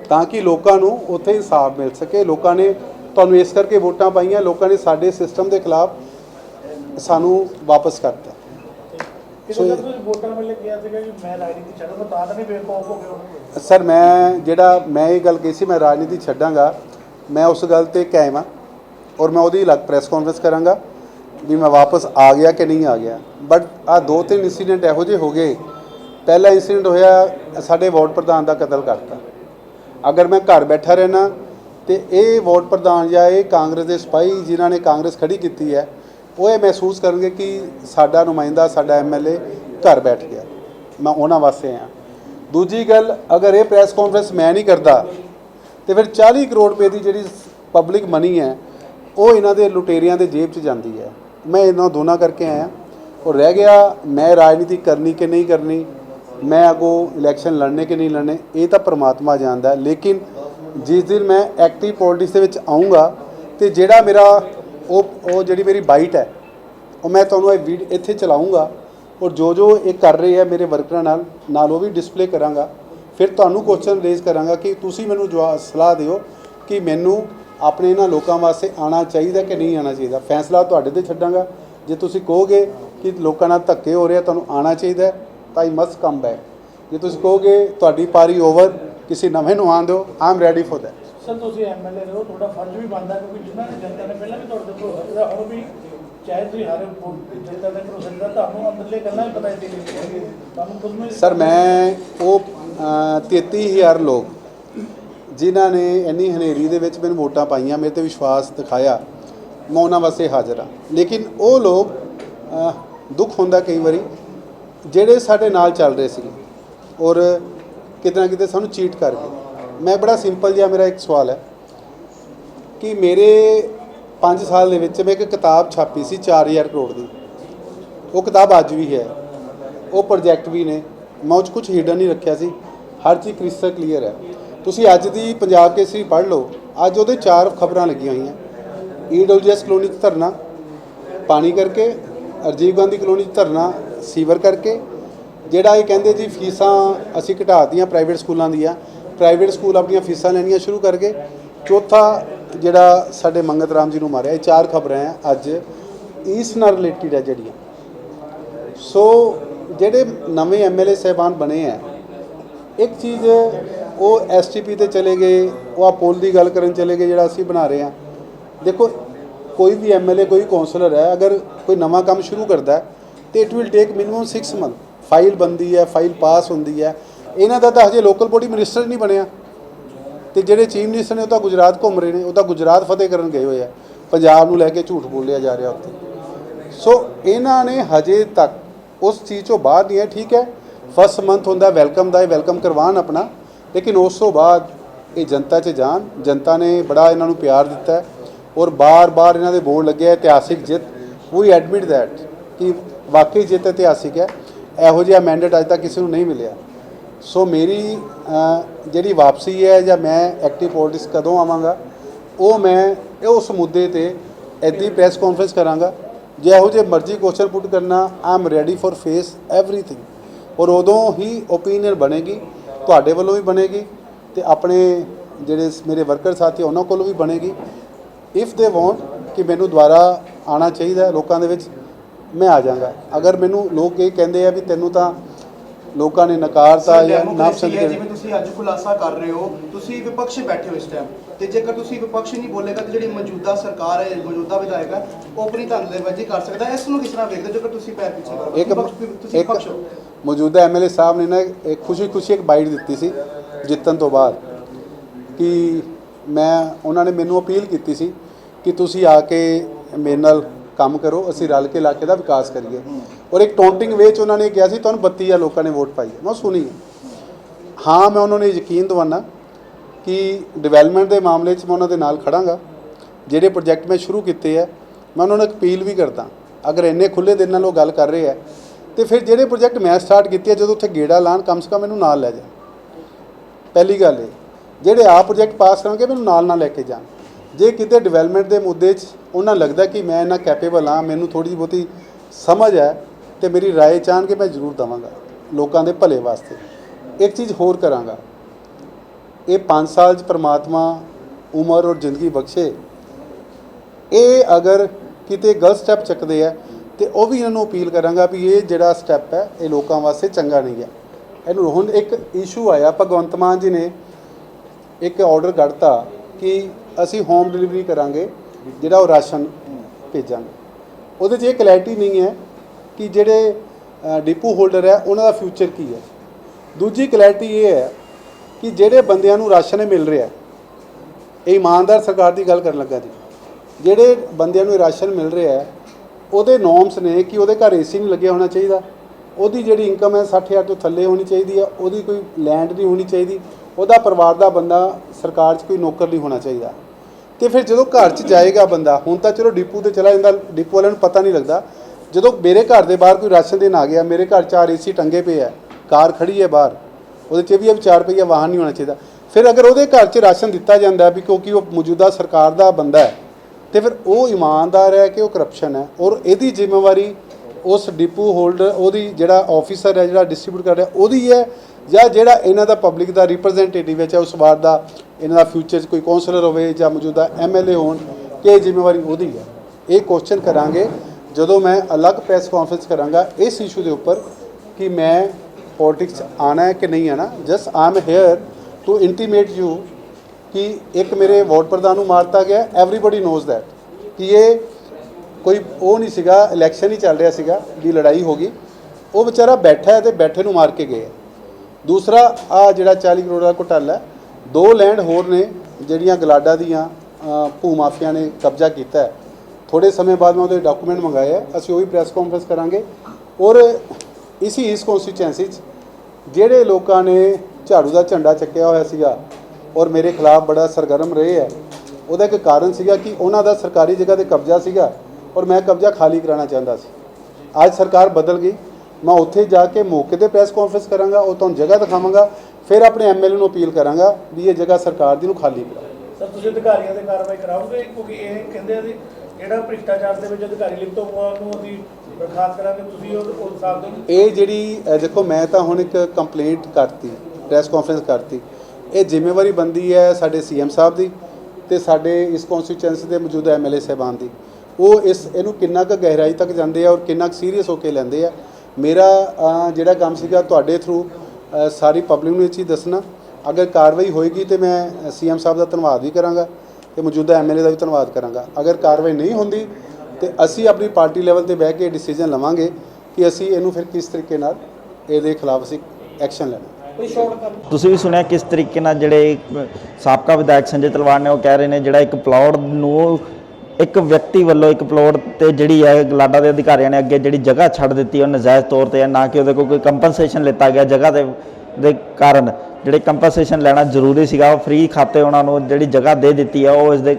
ਤਾਂ ਕਿ ਲੋਕਾਂ ਨੂੰ ਉੱਥੇ ਇਨਸਾਫ ਮਿਲ ਸਕੇ। ਲੋਕਾਂ ਨੇ ਤੁਹਾਨੂੰ ਇਸ ਕਰਕੇ ਵੋਟਾਂ ਪਾਈਆਂ ਲੋਕਾਂ ਨੇ ਸਾਡੇ ਸਿਸਟਮ ਦੇ ਖਿਲਾਫ ਸਾਨੂੰ ਵਾਪਸ ਕਰਤਾ। ਸਰ ਮੈਂ ਜਿਹੜਾ ਮੈਂ ਇਹ ਗੱਲ ਕਹੀ ਸੀ ਮੈਂ ਰਾਜਨੀਤੀ ਛੱਡਾਂਗਾ। ਮੈਂ ਉਸ ਗੱਲ ਤੇ ਕਾਇਮ ਹਾਂ ਔਰ ਮੈਂ ਉਹਦੀ ਅਲੱਗ ਪ੍ਰੈਸ ਕਾਨਫਰੰਸ ਕਰਾਂਗਾ ਵੀ ਮੈਂ ਵਾਪਸ ਆ ਗਿਆ ਕਿ ਨਹੀਂ ਆ ਗਿਆ। ਬਟ ਆ ਦੋ ਤਿੰਨ ਇਨਸੀਡੈਂਟ ਇਹੋ ਜਿਹੇ ਹੋ ਗਏ। ਪਹਿਲਾ ਇਨਸੀਡੈਂਟ ਹੋਇਆ ਸਾਡੇ ਵਾਰਡ ਪ੍ਰਧਾਨ ਦਾ ਕਤਲ ਕਰਤਾ। ਅਗਰ ਮੈਂ ਘਰ ਬੈਠਾ ਰਹਿਣਾ, ਤੇ ਇਹ ਵੋਟ ਪ੍ਰਧਾਨ ਜਾਂ ਇਹ ਕਾਂਗਰਸ ਦੇ ਸਿਪਾਹੀ ਜਿਨ੍ਹਾਂ ਨੇ ਕਾਂਗਰਸ ਖੜੀ ਕੀਤੀ ਹੈ, ਉਹ ਇਹ ਮਹਿਸੂਸ ਕਰਨਗੇ ਕਿ ਸਾਡਾ ਨੁਮਾਇੰਦਾ, ਸਾਡਾ ਐਮਐਲਏ ਘਰ ਬੈਠ ਗਿਆ। ਮੈਂ ਉਹਨਾਂ ਵਾਸਤੇ ਆ ਦੂਜੀ ਗੱਲ, ਅਗਰ ਇਹ ਪ੍ਰੈਸ ਕਾਨਫਰੰਸ ਮੈਂ ਨਹੀਂ ਕਰਦਾ, ਤੇ ਫਿਰ 40 ਕਰੋੜ ਰੁਪਏ ਦੀ ਜਿਹੜੀ ਪਬਲਿਕ ਮਨੀ ਹੈ, ਉਹ ਇਹਨਾਂ ਦੇ ਲੁਟੇਰਿਆਂ ਦੇ ਜੇਬ 'ਚ ਜਾਂਦੀ ਹੈ। ਮੈਂ ਇਹਨਾਂ ਦੋਨਾਂ ਕਰਕੇ ਆਇਆ। ਉਹ ਰਹਿ ਗਿਆ, ਮੈਂ ਰਾਜਨੀਤੀ ਕਰਨੀ ਕਿ ਨਹੀਂ ਕਰਨੀ ਮੈਂ ਅੱਗੋਂ ਇਲੈਕਸ਼ਨ ਲੜਨੇ ਕਿ ਨਹੀਂ ਲੜਨੇ, ਇਹ ਤਾਂ ਪ੍ਰਮਾਤਮਾ ਜਾਣਦਾ ਲੇਕਿਨ ਜਿਸ ਦਿਨ ਮੈਂ ਐਕਟਿਵ ਪੋਲਿਟਿਕਸ ਦੇ ਵਿੱਚ ਆਉਂਗਾ ਤੇ ਜਿਹੜਾ ਮੇਰਾ ਉਹ ਉਹ ਜਿਹੜੀ ਮੇਰੀ ਬਾਈਟ ਹੈ, ਉਹ ਮੈਂ ਤੁਹਾਨੂੰ ਇਹ ਵੀਡ ਇੱਥੇ ਚਲਾਉਂਗਾ ਔਰ ਜੋ ਜੋ ਇਹ ਕਰ ਰਹੇ ਆ ਮੇਰੇ ਵਰਕਰਾਂ ਨਾਲ ਨਾਲ ਉਹ ਵੀ ਡਿਸਪਲੇ ਕਰਾਂਗਾ। ਫਿਰ ਤੁਹਾਨੂੰ ਕੁਐਸਚਨ ਰੇਜ਼ ਕਰਾਂਗਾ ਕਿ ਤੁਸੀਂ ਮੈਨੂੰ ਜਵਾਬ ਸਲਾਹ ਦਿਓ ਕਿ ਮੈਨੂੰ ਆਪਣੇ ਇਹਨਾਂ ਲੋਕਾਂ ਵਾਸਤੇ ਆਣਾ ਚਾਹੀਦਾ ਕਿ ਨਹੀਂ ਆਣਾ ਚਾਹੀਦਾ। ਫੈਸਲਾ ਤੁਹਾਡੇ ਤੇ ਛੱਡਾਂਗਾ। ਜੇ ਤੁਸੀਂ ਕਹੋਗੇ ਕਿ ਲੋਕਾਂ ਨਾਲ ਧੱਕੇ ਹੋ ਰਿਹਾ ਤੁਹਾਨੂੰ ਆਣਾ ਚਾਹੀਦਾ ਤਾਂ ਹੀ ਮਸਟ ਕਮ ਬੈਕ ਜੇ ਤੁਸੀਂ ਕਹੋਗੇ ਤੁਹਾਡੀ ਪਾਰੀ ਓਵਰ ਕਿਸੇ ਨਵੇਂ ਨੂੰ ਆਣ ਦਿਓ am ready for that sir ਤੁਸੀਂ ਐਮਐਲਏ ਹੋ ਤੁਹਾਡਾ ਫਰਜ਼ ਵੀ ਬਣਦਾ ਕਿਉਂਕਿ ਜਿਨ੍ਹਾਂ ਨੇ ਜਨਤਾ ਨੇ ਪਹਿਲਾਂ ਵੀ ਤੁਹਾਡੇ ਤੋਂ ਹੁਣ ਵੀ ਚਾਹੇ ਤੁਸੀਂ ਹਰ ਜਨਤਾ ਦੇ ਭਰੋਸੇ ਦਾ ਤੁਹਾਨੂੰ ਅੰਦਰਲੇ ਗੱਲਾਂ ਹੀ ਪਤਾ ਹੀ ਨਹੀਂ ਤੁਹਾਨੂੰ ਖੁਦ ਨੂੰ ਸਰ ਮੈਂ ਉਹ 33000 ਲੋਕ ਜਿਨ੍ਹਾਂ ਨੇ ਇੰਨੀ ਹਨੇਰੀ ਦੇ ਵਿੱਚ ਮੈਨੂੰ ਵੋਟਾਂ ਪਾਈਆਂ ਮੇਰੇ ਤੇ ਵਿਸ਼ਵਾਸ ਦਿਖਾਇਆ ਮੈਂ ਉਹਨਾਂ ਵਾਸਤੇ ਹਾਜ਼ਰ ਹਾਂ। ਲੇਕਿਨ ਉਹ ਲੋਕ ਦੁੱਖ ਹੁੰਦਾ ਕਈ ਵਾਰੀ ਜਿਹੜੇ ਸਾਡੇ ਨਾਲ ਚੱਲ ਰਹੇ ਸੀ ਔਰ ਕਿਤੇ ਨਾ ਕਿਤੇ ਸਾਨੂੰ ਚੀਟ ਕਰ ਗਏ। ਮੈਂ ਬੜਾ ਸਿੰਪਲ ਜਿਹਾ ਮੇਰਾ ਇੱਕ ਸਵਾਲ ਹੈ ਕਿ ਮੇਰੇ 5 ਸਾਲ ਦੇ ਵਿੱਚ ਮੈਂ ਇੱਕ ਕਿਤਾਬ ਛਾਪੀ ਸੀ 4000 ਕਰੋੜ ਦੀ। ਉਹ ਕਿਤਾਬ ਅੱਜ ਵੀ ਹੈ। ਉਹ ਪ੍ਰੋਜੈਕਟ ਵੀ ਨੇ। ਮੈਂ ਉਹ 'ਚ ਕੁਝ ਹਿਡਨ ਨਹੀਂ ਰੱਖਿਆ ਸੀ। ਹਰ ਚੀਜ਼ ਕ੍ਰਿਸਟਲ ਕਲੀਅਰ ਹੈ। ਤੁਸੀਂ ਅੱਜ ਦੀ ਪੰਜਾਬ ਕੇਸਰੀ ਪੜ੍ਹ ਲਓ। ਅੱਜ ਉਹਦੇ ਚਾਰ ਖਬਰਾਂ ਲੱਗੀਆਂ ਹੋਈਆਂ। ਈਡਬਲਯੂਐਸ ਕਲੋਨੀ 'ਚ ਧਰਨਾ, ਪਾਣੀ ਕਰਕੇ ਰਾਜੀਵ ਗਾਂਧੀ ਕਲੋਨੀ 'ਚ ਧਰਨਾ ਸੀਵਰ ਕਰਕੇ ਜਿਹੜਾ ਇਹ ਕਹਿੰਦੇ ਜੀ ਫੀਸਾਂ ਅਸੀਂ ਘਟਾਤੀਆਂ ਪ੍ਰਾਈਵੇਟ ਸਕੂਲਾਂ ਦੀਆਂ ਪ੍ਰਾਈਵੇਟ ਸਕੂਲ ਆਪਣੀਆਂ ਫੀਸਾਂ ਲੈਣੀਆਂ ਸ਼ੁਰੂ ਕਰ ਗਏ। ਚੌਥਾ ਜਿਹੜਾ ਸਾਡੇ ਮੰਗਤ ਰਾਮ ਜੀ ਨੂੰ ਮਾਰਿਆ ਇਹ ਚਾਰ ਖਬਰਾਂ ਹੈ ਅੱਜ ਇਸ ਨਾਲ ਰਿਲੇਟਡ ਹੈ ਜਿਹੜੀਆਂ। ਸੋ ਜਿਹੜੇ ਨਵੇਂ ਐਮਐਲਏ ਸਹਿਬਾਨ ਬਣੇ ਆ ਇੱਕ ਚੀਜ਼ ਉਹ ਐਸਟੀਪੀ ਤੇ ਚਲੇ ਗਏ ਉਹ ਆ ਪੁੱਲ ਦੀ ਗੱਲ ਕਰਨ ਚਲੇ ਗਏ ਜਿਹੜਾ ਅਸੀਂ ਬਣਾ ਰਹੇ ਆ ਦੇਖੋ ਕੋਈ ਵੀ ਐਮਐਲਏ ਕੋਈ ਕਾਉਂਸਲਰ ਹੈ ਅਗਰ ਕੋਈ ਨਵਾਂ ਕੰਮ ਸ਼ੁਰੂ ਕਰਦਾ ਹੈ, ਤੇ it will take minimum 6 month file ਬੰਦੀ ਹੈ ਫਾਈਲ ਪਾਸ ਹੁੰਦੀ ਹੈ। ਇਹਨਾਂ ਦਾ ਤਾਂ ਹਜੇ ਲੋਕਲ ਬੋਡੀ ਮਿਨਿਸਟਰ ਨਹੀਂ ਬਣਿਆ। ਤੇ ਜਿਹੜੇ ਚੀਫ ਮਿਨਿਸਟਰ ਨੇ ਉਹ ਤਾਂ ਗੁਜਰਾਤ ਘੁੰਮ ਰਹੇ ਨੇ, ਉਹ ਤਾਂ ਗੁਜਰਾਤ ਫਤਿਹ ਕਰਨ ਗਏ ਹੋਏ ਆ। ਪੰਜਾਬ ਨੂੰ ਲੈ ਕੇ ਝੂਠ ਬੋਲਿਆ ਜਾ ਰਿਹਾ ਉੱਥੇ। ਸੋ ਇਹਨਾਂ ਨੇ ਹਜੇ ਤੱਕ ਉਸ ਚੀਜ਼ ਤੋਂ ਬਾਅਦ ਨਹੀਂ ਹੈ ਠੀਕ ਹੈ? ਫਸਟ ਮੰਥ ਹੁੰਦਾ ਵੈਲਕਮ ਦਾ ਇਹ ਵੈਲਕਮ ਕਰਵਾਉਣ ਆਪਣਾ। ਲੇਕਿਨ ਉਸ ਤੋਂ ਬਾਅਦ ਇਹ ਜਨਤਾ 'ਚ ਜਾਣ। ਜਨਤਾ ਨੇ ਬੜਾ ਇਹਨਾਂ ਨੂੰ ਪਿਆਰ ਦਿੱਤਾ। ਔਰ ਬਾਰ-ਬਾਰ ਇਹਨਾਂ ਦੇ ਬੋਰਡ ਲੱਗੇ ਇਤਿਹਾਸਿਕ ਜਿੱਤ। ਵੀ ਐਡਮਿਟ ਦੈਟ ਕਿ ਵਾਕਈ ਜਿੱਤ ਇਤਿਹਾਸਿਕ ਹੈ, ਇਹੋ ਜਿਹਾ ਮੈਂਡੇਟ ਅੱਜ ਤੱਕ ਕਿਸੇ ਨੂੰ ਨਹੀਂ ਮਿਲਿਆ। ਸੋ ਮੇਰੀ ਜਿਹੜੀ ਵਾਪਸੀ ਹੈ ਜਾਂ ਮੈਂ ਐਕਟਿਵ ਪੋਲਿਟਿਕਸ ਕਦੋਂ ਆਵਾਂਗਾ, ਉਹ ਮੈਂ ਉਸ ਮੁੱਦੇ ਤੇ ਐਦੀ ਪ੍ਰੈਸ ਕਾਨਫਰੰਸ ਕਰਾਂਗਾ ਜੇ ਇਹੋ ਜਿਹੇ ਮਰਜ਼ੀ ਕੁਐਸਚਨ ਪੁੱਟ ਕਰਨਾ I am ready for face everything ਔਰ ਉਦੋਂ ਹੀ ਓਪੀਨੀਅਨ ਬਣੇਗੀ, ਤੁਹਾਡੇ ਵੱਲੋਂ ਵੀ ਬਣੇਗੀ ਤੇ ਆਪਣੇ ਜਿਹੜੇ ਮੇਰੇ ਵਰਕਰ ਸਾਥੀ ਉਹਨਾਂ ਕੋਲੋਂ ਵੀ ਬਣੇਗੀ। ਇਫ ਦੇ ਵਾਂਟ ਕਿ ਮੈਨੂੰ ਦੁਬਾਰਾ ਆਣਾ ਚਾਹੀਦਾ ਲੋਕਾਂ ਦੇ ਵਿੱਚ ਮੈਂ ਆ ਜਾਵਾਂਗਾ। ਅਗਰ ਮੈਨੂੰ ਲੋਕ ਇਹ ਕਹਿੰਦੇ ਆ ਵੀ ਤੈਨੂੰ ਤਾਂ ਲੋਕਾਂ ਨੇ ਨਕਾਰਤਾ ਜਾਂ ਹੈ ਕਰ ਜਿਵੇਂ ਤੁਸੀਂ ਅੱਜ ਖੁਲਾਸਾ ਕਰ ਰਹੇ ਹੋ ਤੁਸੀਂ ਵਿਪਕਸ਼ ਬੈਠੇ ਹੋ ਇਸ ਟਾਈਮ ਤੇ ਜੇਕਰ ਤੁਸੀਂ ਵਿਪਕਸ਼ ਨਹੀਂ ਬੋਲੇਗਾ ਤੇ ਜਿਹੜੀ ਮੌਜੂਦਾ ਸਰਕਾਰ ਹੈ ਮੌਜੂਦਾ ਵਿਧਾਇਕ ਹੈ ਉਹ ਆਪਣੀ ਧੰਦੇਬਾਜ਼ੀ ਕਰ ਸਕਦਾ। ਇਸ ਨੂੰ ਕਿਸ ਤਰ੍ਹਾਂ ਵੇਖਦੇ ਜੇਕਰ ਤੁਸੀਂ ਪੈਰ ਪਿੱਛੇ ਕਰੋ? ਇੱਕ ਤੁਸੀਂ ਵਿਪਕਸ਼ ਹੋ। ਮੌਜੂਦਾ ਐਮਐਲਏ ਸਾਹਿਬ ਨੇ ਨਾ ਇੱਕ ਖੁਸ਼ੀ ਖੁਸ਼ੀ ਇੱਕ ਬਾਈਟ ਦਿੱਤੀ ਸੀ ਜਿੱਤਣ ਤੋਂ ਬਾਅਦ ਕਿ ਮੈਂ ਉਹਨਾਂ ਨੇ ਮੈਨੂੰ ਅਪੀਲ ਕੀਤੀ ਸੀ ਕਿ ਤੁਸੀਂ ਆ ਕੇ ਮੇਰੇ ਨਾਲ ਕੰਮ ਕਰੋ, ਅਸੀਂ ਰਲ ਕੇ ਇਲਾਕੇ ਦਾ ਵਿਕਾਸ ਕਰੀਏ। ਔਰ ਇੱਕ ਟੌਂਟਿੰਗ ਵੇ ਚ ਉਹਨਾਂ ਨੇ ਕਿਹਾ ਸੀ, ਤੁਹਾਨੂੰ 32000 ਲੋਕਾਂ ਨੇ ਵੋਟ ਪਾਈ ਹੈ। ਮੈਂ ਸੁਣੀ ਹੈ। ਹਾਂ, ਮੈਂ ਉਹਨਾਂ ਨੇ ਯਕੀਨ ਦਿਵਾਨਾ ਕਿ ਡਿਵੈਲਪਮੈਂਟ ਦੇ ਮਾਮਲੇ 'ਚ ਮੈਂ ਉਹਨਾਂ ਦੇ ਨਾਲ ਖੜਾਂਗਾ। ਜਿਹੜੇ ਪ੍ਰੋਜੈਕਟ ਮੈਂ ਸ਼ੁਰੂ ਕੀਤੇ ਹੈ, ਮੈਂ ਉਹਨਾਂ ਨੂੰ ਅਪੀਲ ਵੀ ਕਰਦਾ। ਅਗਰ ਇੰਨੇ ਖੁੱਲੇ ਦਿਲ ਨਾਲ ਉਹ ਗੱਲ ਕਰ ਰਹੇ ਹੈ, ਤੇ ਫਿਰ ਜਿਹੜੇ ਪ੍ਰੋਜੈਕਟ ਮੈਂ ਸਟਾਰਟ ਕੀਤੇ ਆ, ਜਦੋਂ ਉੱਥੇ ਗੇੜਾ ਲਾਣ ਕਮ ਸੇ ਕਮ ਮੈਨੂੰ ਨਾਲ ਲੈ ਜਾ ਪਹਿਲੀ ਗੱਲ ਇਹ, ਜਿਹੜੇ ਆ ਪ੍ਰੋਜੈਕਟ ਪਾਸ ਕਰਾਂਗੇ, ਮੈਨੂੰ ਨਾਲ ਨਾਲ ਲੈ ਕੇ ਜਾਣ। ਜੇ ਕਿਤੇ ਡਿਵੈਲਪਮੈਂਟ ਦੇ ਮੁੱਦੇ 'ਚ ਉਹਨਾਂ ਲੱਗਦਾ ਕਿ ਮੈਂ ਇਹਨਾਂ ਕੈਪੇਬਲ ਹਾਂ ਮੈਨੂੰ ਥੋੜੀ ਬਹੁਤੀ ਸਮਝ ਹੈ ਤੇ ਮੇਰੀ رائے ਚਾਹਣਗੇ ਮੈਂ ਜ਼ਰੂਰ ਦਵਾਂਗਾ ਲੋਕਾਂ ਦੇ ਭਲੇ ਵਾਸਤੇ ਇੱਕ ਚੀਜ਼ ਹੋਰ ਕਰਾਂਗਾ ਇਹ 5 ਸਾਲ 'ਚ ਪ੍ਰਮਾਤਮਾ ਉਮਰ ਔਰ ਜ਼ਿੰਦਗੀ ਬਖਸ਼ੇ ਇਹ ਅਗਰ ਕਿਤੇ ਗਲਤ ਸਟੈਪ ਚੱਕਦੇ ਆ ਤੇ ਉਹ ਵੀ ਇਹਨਾਂ ਨੂੰ ਅਪੀਲ ਕਰਾਂਗਾ ਵੀ ਇਹ ਜਿਹੜਾ ਸਟੈਪ ਹੈ ਇਹ ਲੋਕਾਂ ਵਾਸਤੇ ਚੰਗਾ ਨਹੀਂ ਹੈ ਇਹਨੂੰ ਹੁਣ ਇੱਕ ਇਸ਼ੂ ਆਇਆ ਭਗਵੰਤ ਮਾਨ ਜੀ ਨੇ ਇੱਕ ਆਰਡਰ ਕੱਢਤਾ ਕਿ ਅਸੀਂ ਹੋਮ ਡਿਲੀਵਰੀ ਕਰਾਂਗੇ ਜਿਹੜਾ ਉਹ ਰਾਸ਼ਨ ਭੇਜਾਂਗੇ। ਉਹਦੇ 'ਚ ਇਹ ਕਲੈਰਿਟੀ ਨਹੀਂ ਹੈ ਕਿ ਜਿਹੜੇ ਡਿਪੂ ਹੋਲਡਰ ਹੈ, ਉਹਨਾਂ ਦਾ ਫਿਊਚਰ ਕੀ ਹੈ। ਦੂਜੀ ਕਲੈਰਿਟੀ ਇਹ ਹੈ ਕਿ ਜਿਹੜੇ ਬੰਦਿਆਂ ਨੂੰ ਰਾਸ਼ਨ ਮਿਲ ਰਿਹਾ ਇਹ ਇਮਾਨਦਾਰ ਸਰਕਾਰ ਦੀ ਗੱਲ ਕਰਨ ਲੱਗਾ ਜੀ। ਜਿਹੜੇ ਬੰਦਿਆਂ ਨੂੰ ਇਹ ਰਾਸ਼ਨ ਮਿਲ ਰਿਹਾ ਹੈ, ਉਹਦੇ ਨੋਰਮਸ ਨੇ ਕਿ ਉਹਦੇ ਘਰ ਏਸੀ ਨਹੀਂ ਲੱਗਿਆ ਹੋਣਾ ਚਾਹੀਦਾ। ਉਹਦੀ ਜਿਹੜੀ ਇਨਕਮ ਹੈ 60000 ਤੋਂ ਥੱਲੇ ਹੋਣੀ ਚਾਹੀਦੀ ਹੈ, ਉਹਦੀ ਕੋਈ ਲੈਂਡ ਨਹੀਂ ਹੋਣੀ ਚਾਹੀਦੀ। ਉਹਦਾ ਪਰਿਵਾਰ ਦਾ ਬੰਦਾ ਸਰਕਾਰ 'ਚ ਕੋਈ ਨੌਕਰ ਨਹੀਂ ਹੋਣਾ ਚਾਹੀਦਾ। ਤੇ ਫਿਰ ਜਦੋਂ ਘਰ 'ਚ ਜਾਏਗਾ ਬੰਦਾ, ਹੁਣ ਤਾਂ ਚਲੋ ਡਿਪੂ ਤੇ ਚਲਾ ਜਾਂਦਾ, ਡਿਪੂ ਵਾਲਿਆਂ ਨੂੰ ਪਤਾ ਨਹੀਂ ਲੱਗਦਾ। ਜਦੋਂ ਮੇਰੇ ਘਰ ਦੇ ਬਾਹਰ ਕੋਈ ਰਾਸ਼ਨ ਦੇਣ ਆ ਗਿਆ, ਮੇਰੇ ਘਰ ਚਾਰ ਏਸੀ ਟੰਗੇ ਪਏ ਆ, ਕਾਰ ਖੜੀ ਹੈ ਬਾਹਰ, ਉਹਦੇ 'ਚ ਵੀ ਇਹ 4 ਰੁਪਈਆ ਵਾਹਨ ਨਹੀਂ ਹੋਣਾ ਚਾਹੀਦਾ। ਫਿਰ ਅਗਰ ਉਹਦੇ ਘਰ 'ਚ ਰਾਸ਼ਨ ਦਿੱਤਾ ਜਾਂਦਾ ਵੀ ਕਿਉਂਕਿ ਉਹ ਮੌਜੂਦਾ ਸਰਕਾਰ ਦਾ ਬੰਦਾ ਹੈ, ਤੇ ਫਿਰ ਉਹ ਇਮਾਨਦਾਰ ਹੈ ਕਿ ਉਹ ਕਰਪਸ਼ਨ ਹੈ ਔਰ ਇਹਦੀ ਜ਼ਿੰਮੇਵਾਰੀ ਉਸ ਡਿਪੂ ਹੋਲਡਰ ਉਹਦੀ ਜਿਹੜਾ ਆਫੀਸਰ ਹੈ, ਜਿਹੜਾ ਡਿਸਟ੍ਰੀਬਿਊਟ ਕਰ ਰਿਹਾ, ਉਹਦੀ ਹੈ ਜਾਂ ਜਿਹੜਾ ਇਹਨਾਂ ਦਾ ਪਬਲਿਕ ਦਾ ਰਿਪਰੈਜ਼ੈਂਟੇਟਿਵ ਹੈ, ਚਾਹੇ ਉਸ ਵਾਰ ਦਾ ਇਹਨਾਂ ਦਾ ਫਿਊਚਰ 'ਚ ਕੋਈ ਕਾਉਂਸਲਰ ਹੋਵੇ ਜਾਂ ਮੌਜੂਦਾ ਐਮਐਲਏ ਹੋਣ, ਕਿ ਇਹ ਜ਼ਿੰਮੇਵਾਰੀ ਉਹਦੀ ਹੈ? ਇਹ ਕੁਐਸਚਨ ਕਰਾਂਗੇ। ਜਦੋਂ ਮੈਂ ਅਲੱਗ ਪ੍ਰੈਸ ਕਾਨਫਰੰਸ ਕਰਾਂਗਾ, ਇਸ ਇਸ਼ੂ ਦੇ ਉੱਪਰ ਕਿ ਮੈਂ ਪੋਲਿਟਿਕਸ ਆਣਾ ਹੈ ਕਿ ਨਹੀਂ ਆਣਾ just I am here to intimate you ਕਿ ਇੱਕ ਮੇਰੇ ਵਾਰਡ ਪ੍ਰਧਾਨ ਨੂੰ ਮਾਰਤਾ ਗਿਆ ਐਵਰੀਬਾਡੀ ਨੋਜ਼ ਦੈਟ ਕਿ ਇਹ ਕੋਈ ਉਹ ਨਹੀਂ ਸੀਗਾ ਇਲੈਕਸ਼ਨ ਹੀ ਚੱਲ ਰਿਹਾ ਸੀਗਾ ਵੀ ਲੜਾਈ ਹੋ ਗਈ। ਉਹ ਵਿਚਾਰਾ ਬੈਠਾ ਹੈ ਤੇ ਬੈਠੇ ਨੂੰ ਮਾਰ ਕੇ ਗਏ ਹੈ। ਦੂਸਰਾ ਆ ਜਿਹੜਾ 40 ਕਰੋੜ ਦਾ ਘੁਟਾਲਾ ਹੈ, ਦੋ ਲੈਂਡ ਹੋਰ ਨੇ ਜਿਹੜੀਆਂ ਗਲਾਡਾ ਦੀਆਂ ਭੂ ਮਾਫੀਆ ਨੇ ਕਬਜ਼ਾ ਕੀਤਾ ਹੈ। ਥੋੜੇ ਸਮੇਂ ਬਾਅਦ ਮੈਂ ਉਹਦੇ ਡਾਕੂਮੈਂਟ ਮੰਗਾਏ ਹੈ ਅਸੀਂ ਉਹ ਵੀ ਪ੍ਰੈਸ ਕਾਨਫਰੰਸ ਕਰਾਂਗੇ। ਔਰ ਇਸੀ ਇਸ ਕਨਸਟੀਚੁਐਂਸੀ 'ਚ ਜਿਹੜੇ ਲੋਕਾਂ ਨੇ ਝਾੜੂ ਦਾ ਝੰਡਾ ਚੱਕਿਆ ਹੋਇਆ ਸੀਗਾ ਔਰ ਮੇਰੇ ਖਿਲਾਫ ਬੜਾ ਸਰਗਰਮ ਰਹੇ ਹੈ ਉਹਦਾ ਇੱਕ ਕਾਰਨ ਸੀਗਾ ਕਿ ਉਹਨਾਂ ਦਾ ਸਰਕਾਰੀ ਜਗ੍ਹਾ ਤੇ ਕਬਜ਼ਾ ਸੀਗਾ ਔਰ ਮੈਂ ਕਬਜ਼ਾ ਖਾਲੀ ਕਰਾਉਣਾ ਚਾਹੁੰਦਾ ਸੀ। ਅੱਜ ਸਰਕਾਰ ਬਦਲ ਗਈ। ਮੈਂ ਉੱਥੇ ਜਾ ਕੇ ਮੌਕੇ ਤੇ ਪ੍ਰੈਸ ਕਾਨਫਰੰਸ ਕਰਾਂਗਾ ਉਹ ਤੁਹਾਨੂੰ ਜਗ੍ਹਾ ਦਿਖਾਵਾਂਗਾ ਫਿਰ ਆਪਣੇ ਐਮਐਲਏ ਨੂੰ ਅਪੀਲ ਕਰਾਂਗਾ ਵੀ ਇਹ ਜਗ੍ਹਾ ਸਰਕਾਰ ਦੀ ਨੂੰ ਖਾਲੀ ਕਰਾਓ। ਸਰ ਤੁਸੀਂ ਅਧਿਕਾਰੀਆਂ ਤੇ ਕਾਰਵਾਈ ਕਰਾਓਗੇ? ਕਿਉਂਕਿ ਇਹ ਕਹਿੰਦੇ ਆ ਵੀ ਜਿਹੜਾ ਭ੍ਰਿਸ਼ਟਾਚਾਰ ਦੇ ਵਿੱਚ ਅਧਿਕਾਰੀ ਲਿਪਤ ਹੋਊਗਾ ਉਹਨੂੰ ਅਸੀਂ ਬਰਖਾਸਤ ਕਰਾਂਗੇ ਤੁਸੀਂ ਉਹ ਉਹ ਸਾਥ ਦਿਓ ਇਹ ਜਿਹੜੀ ਦੇਖੋ ਮੈਂ ਤਾਂ ਹੁਣ ਇੱਕ ਕੰਪਲੇਂਟ ਕਰਤੀ ਪ੍ਰੈਸ ਕਾਨਫਰੰਸ ਕਰਤੀ। ਇਹ ਜ਼ਿੰਮੇਵਾਰੀ ਬੰਦੀ ਹੈ ਸਾਡੇ ਸੀਐਮ ਸਾਹਿਬ ਦੀ ਤੇ ਸਾਡੇ ਇਸ ਕਨਸਟੀਚੁਐਂਸੀ ਦੇ ਮੌਜੂਦਾ ਐਮਐਲਏ ਸਾਹਿਬਾਨ ਦੀ। ਉਹ ਇਸ ਇਹਨੂੰ ਕਿੰਨਾ ਕੁ ਗਹਿਰਾਈ ਤੱਕ ਜਾਂਦੇ ਆ ਔਰ ਕਿੰਨਾ ਕੁ ਸੀਰੀਅਸ ਹੋ ਕੇ ਲੈਂਦੇ ਆ ਮੇਰਾ ਜਿਹੜਾ ਕੰਮ ਸੀਗਾ ਤੁਹਾਡੇ ਥਰੂ ਸਾਰੀ ਪਬਲਿਕ ਨੂੰ ਇਹ ਚੀਜ਼ ਦੱਸਣਾ। ਅਗਰ ਕਾਰਵਾਈ ਹੋਏਗੀ ਤੇ ਮੈਂ ਸੀਐਮ ਸਾਹਿਬ ਦਾ ਧੰਨਵਾਦ ਵੀ ਕਰਾਂਗਾ ਤੇ ਮੌਜੂਦਾ ਐਮਐਲਏ ਦਾ ਵੀ ਧੰਨਵਾਦ ਕਰਾਂਗਾ। ਅਗਰ ਕਾਰਵਾਈ ਨਹੀਂ ਹੁੰਦੀ ਤੇ ਅਸੀਂ ਆਪਣੀ ਪਾਰਟੀ ਲੈਵਲ ਤੇ ਬਹਿ ਕੇ ਡਿਸੀਜਨ ਲਵਾਂਗੇ ਕਿ ਅਸੀਂ ਇਹਨੂੰ ਫਿਰ ਕਿਸ ਤਰੀਕੇ ਨਾਲ ਇਹਦੇ ਖਿਲਾਫ ਅਸੀਂ ਐਕਸ਼ਨ ਲੈਣਾ। ਤੁਸੀਂ ਵੀ ਸੁਣਿਆ ਕਿਸ ਤਰੀਕੇ ਨਾਲ ਜਿਹੜੇ ਸਾਬਕਾ ਵਿਧਾਇਕ ਸੰਜੇ ਤਲਵਾਰ ਨੇ ਉਹ ਕਹਿ ਰਹੇ ਨੇ ਜਿਹੜਾ ਇੱਕ ਪਲਾਟ ਨੂੰ ਇੱਕ ਵਿਅਕਤੀ ਵੱਲੋਂ ਇੱਕ ਪਲੋਟ ਤੇ ਜਿਹੜੀ ਹੈ ਗਲਾਡਾ ਦੇ ਅਧਿਕਾਰੀਆਂ ਨੇ ਅੱਗੇ ਜਿਹੜੀ ਜਗ੍ਹਾ ਛੱਡ ਦਿੱਤੀ ਉਹ ਨਜਾਇਜ਼ ਤੌਰ ਤੇ ਹੈ, ਨਾ ਕਿ ਉਹਦੇ ਕੋਲ ਕੋਈ ਕੰਪਨਸੇਸ਼ਨ ਲਿੱਤਾ ਗਿਆ ਜਗ੍ਹਾ ਦੇ ਦੇ ਕਾਰਨ। ਜਿਹੜੇ ਕੰਪਨਸੇਸ਼ਨ ਲੈਣਾ ਜ਼ਰੂਰੀ ਸੀਗਾ, ਉਹ ਫ੍ਰੀ ਖਾਤੇ ਉਹਨਾਂ ਨੂੰ ਜਿਹੜੀ ਜਗ੍ਹਾ ਦੇ ਦਿੱਤੀ ਹੈ, ਉਹ ਇਸ ਦੇ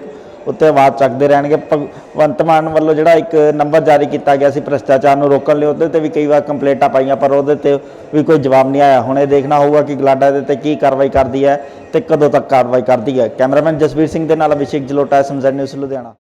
ਉੱਤੇ ਆਵਾਜ਼ ਚੱਕਦੇ ਰਹਿਣਗੇ। ਭਗਵੰਤ ਮਾਨ ਵੱਲੋਂ ਜਿਹੜਾ ਇੱਕ ਨੰਬਰ ਜਾਰੀ ਕੀਤਾ ਗਿਆ ਸੀ ਭ੍ਰਿਸ਼ਟਾਚਾਰ ਨੂੰ ਰੋਕਣ ਲਈ, ਉਹਦੇ ਤੇ ਵੀ ਕਈ ਵਾਰ ਕੰਪਲੇਂਟਾਂ ਪਾਈਆਂ, ਪਰ ਉਹਦੇ ਤੇ ਵੀ ਕੋਈ ਜਵਾਬ ਨਹੀਂ ਆਇਆ। ਹੁਣ ਇਹ ਦੇਖਣਾ ਹੋਊਗਾ ਕਿ ਗਲਾਡਾ ਦੇ ਤੇ ਕੀ ਕਾਰਵਾਈ ਕਰਦੀ ਹੈ ਤੇ ਕਦੋਂ ਤੱਕ ਕਾਰਵਾਈ ਕਰਦੀ ਹੈ। ਕੈਮਰਾਮੈਨ ਜਸਵੀਰ ਸਿੰਘ ਦੇ ਨਾਲ ਅਭਿਸ਼ੇਕ ਜਲੋਟਾ ਸਮਝਣ ਨਿਊਜ਼, ਲੁਧਿਆਣਾ।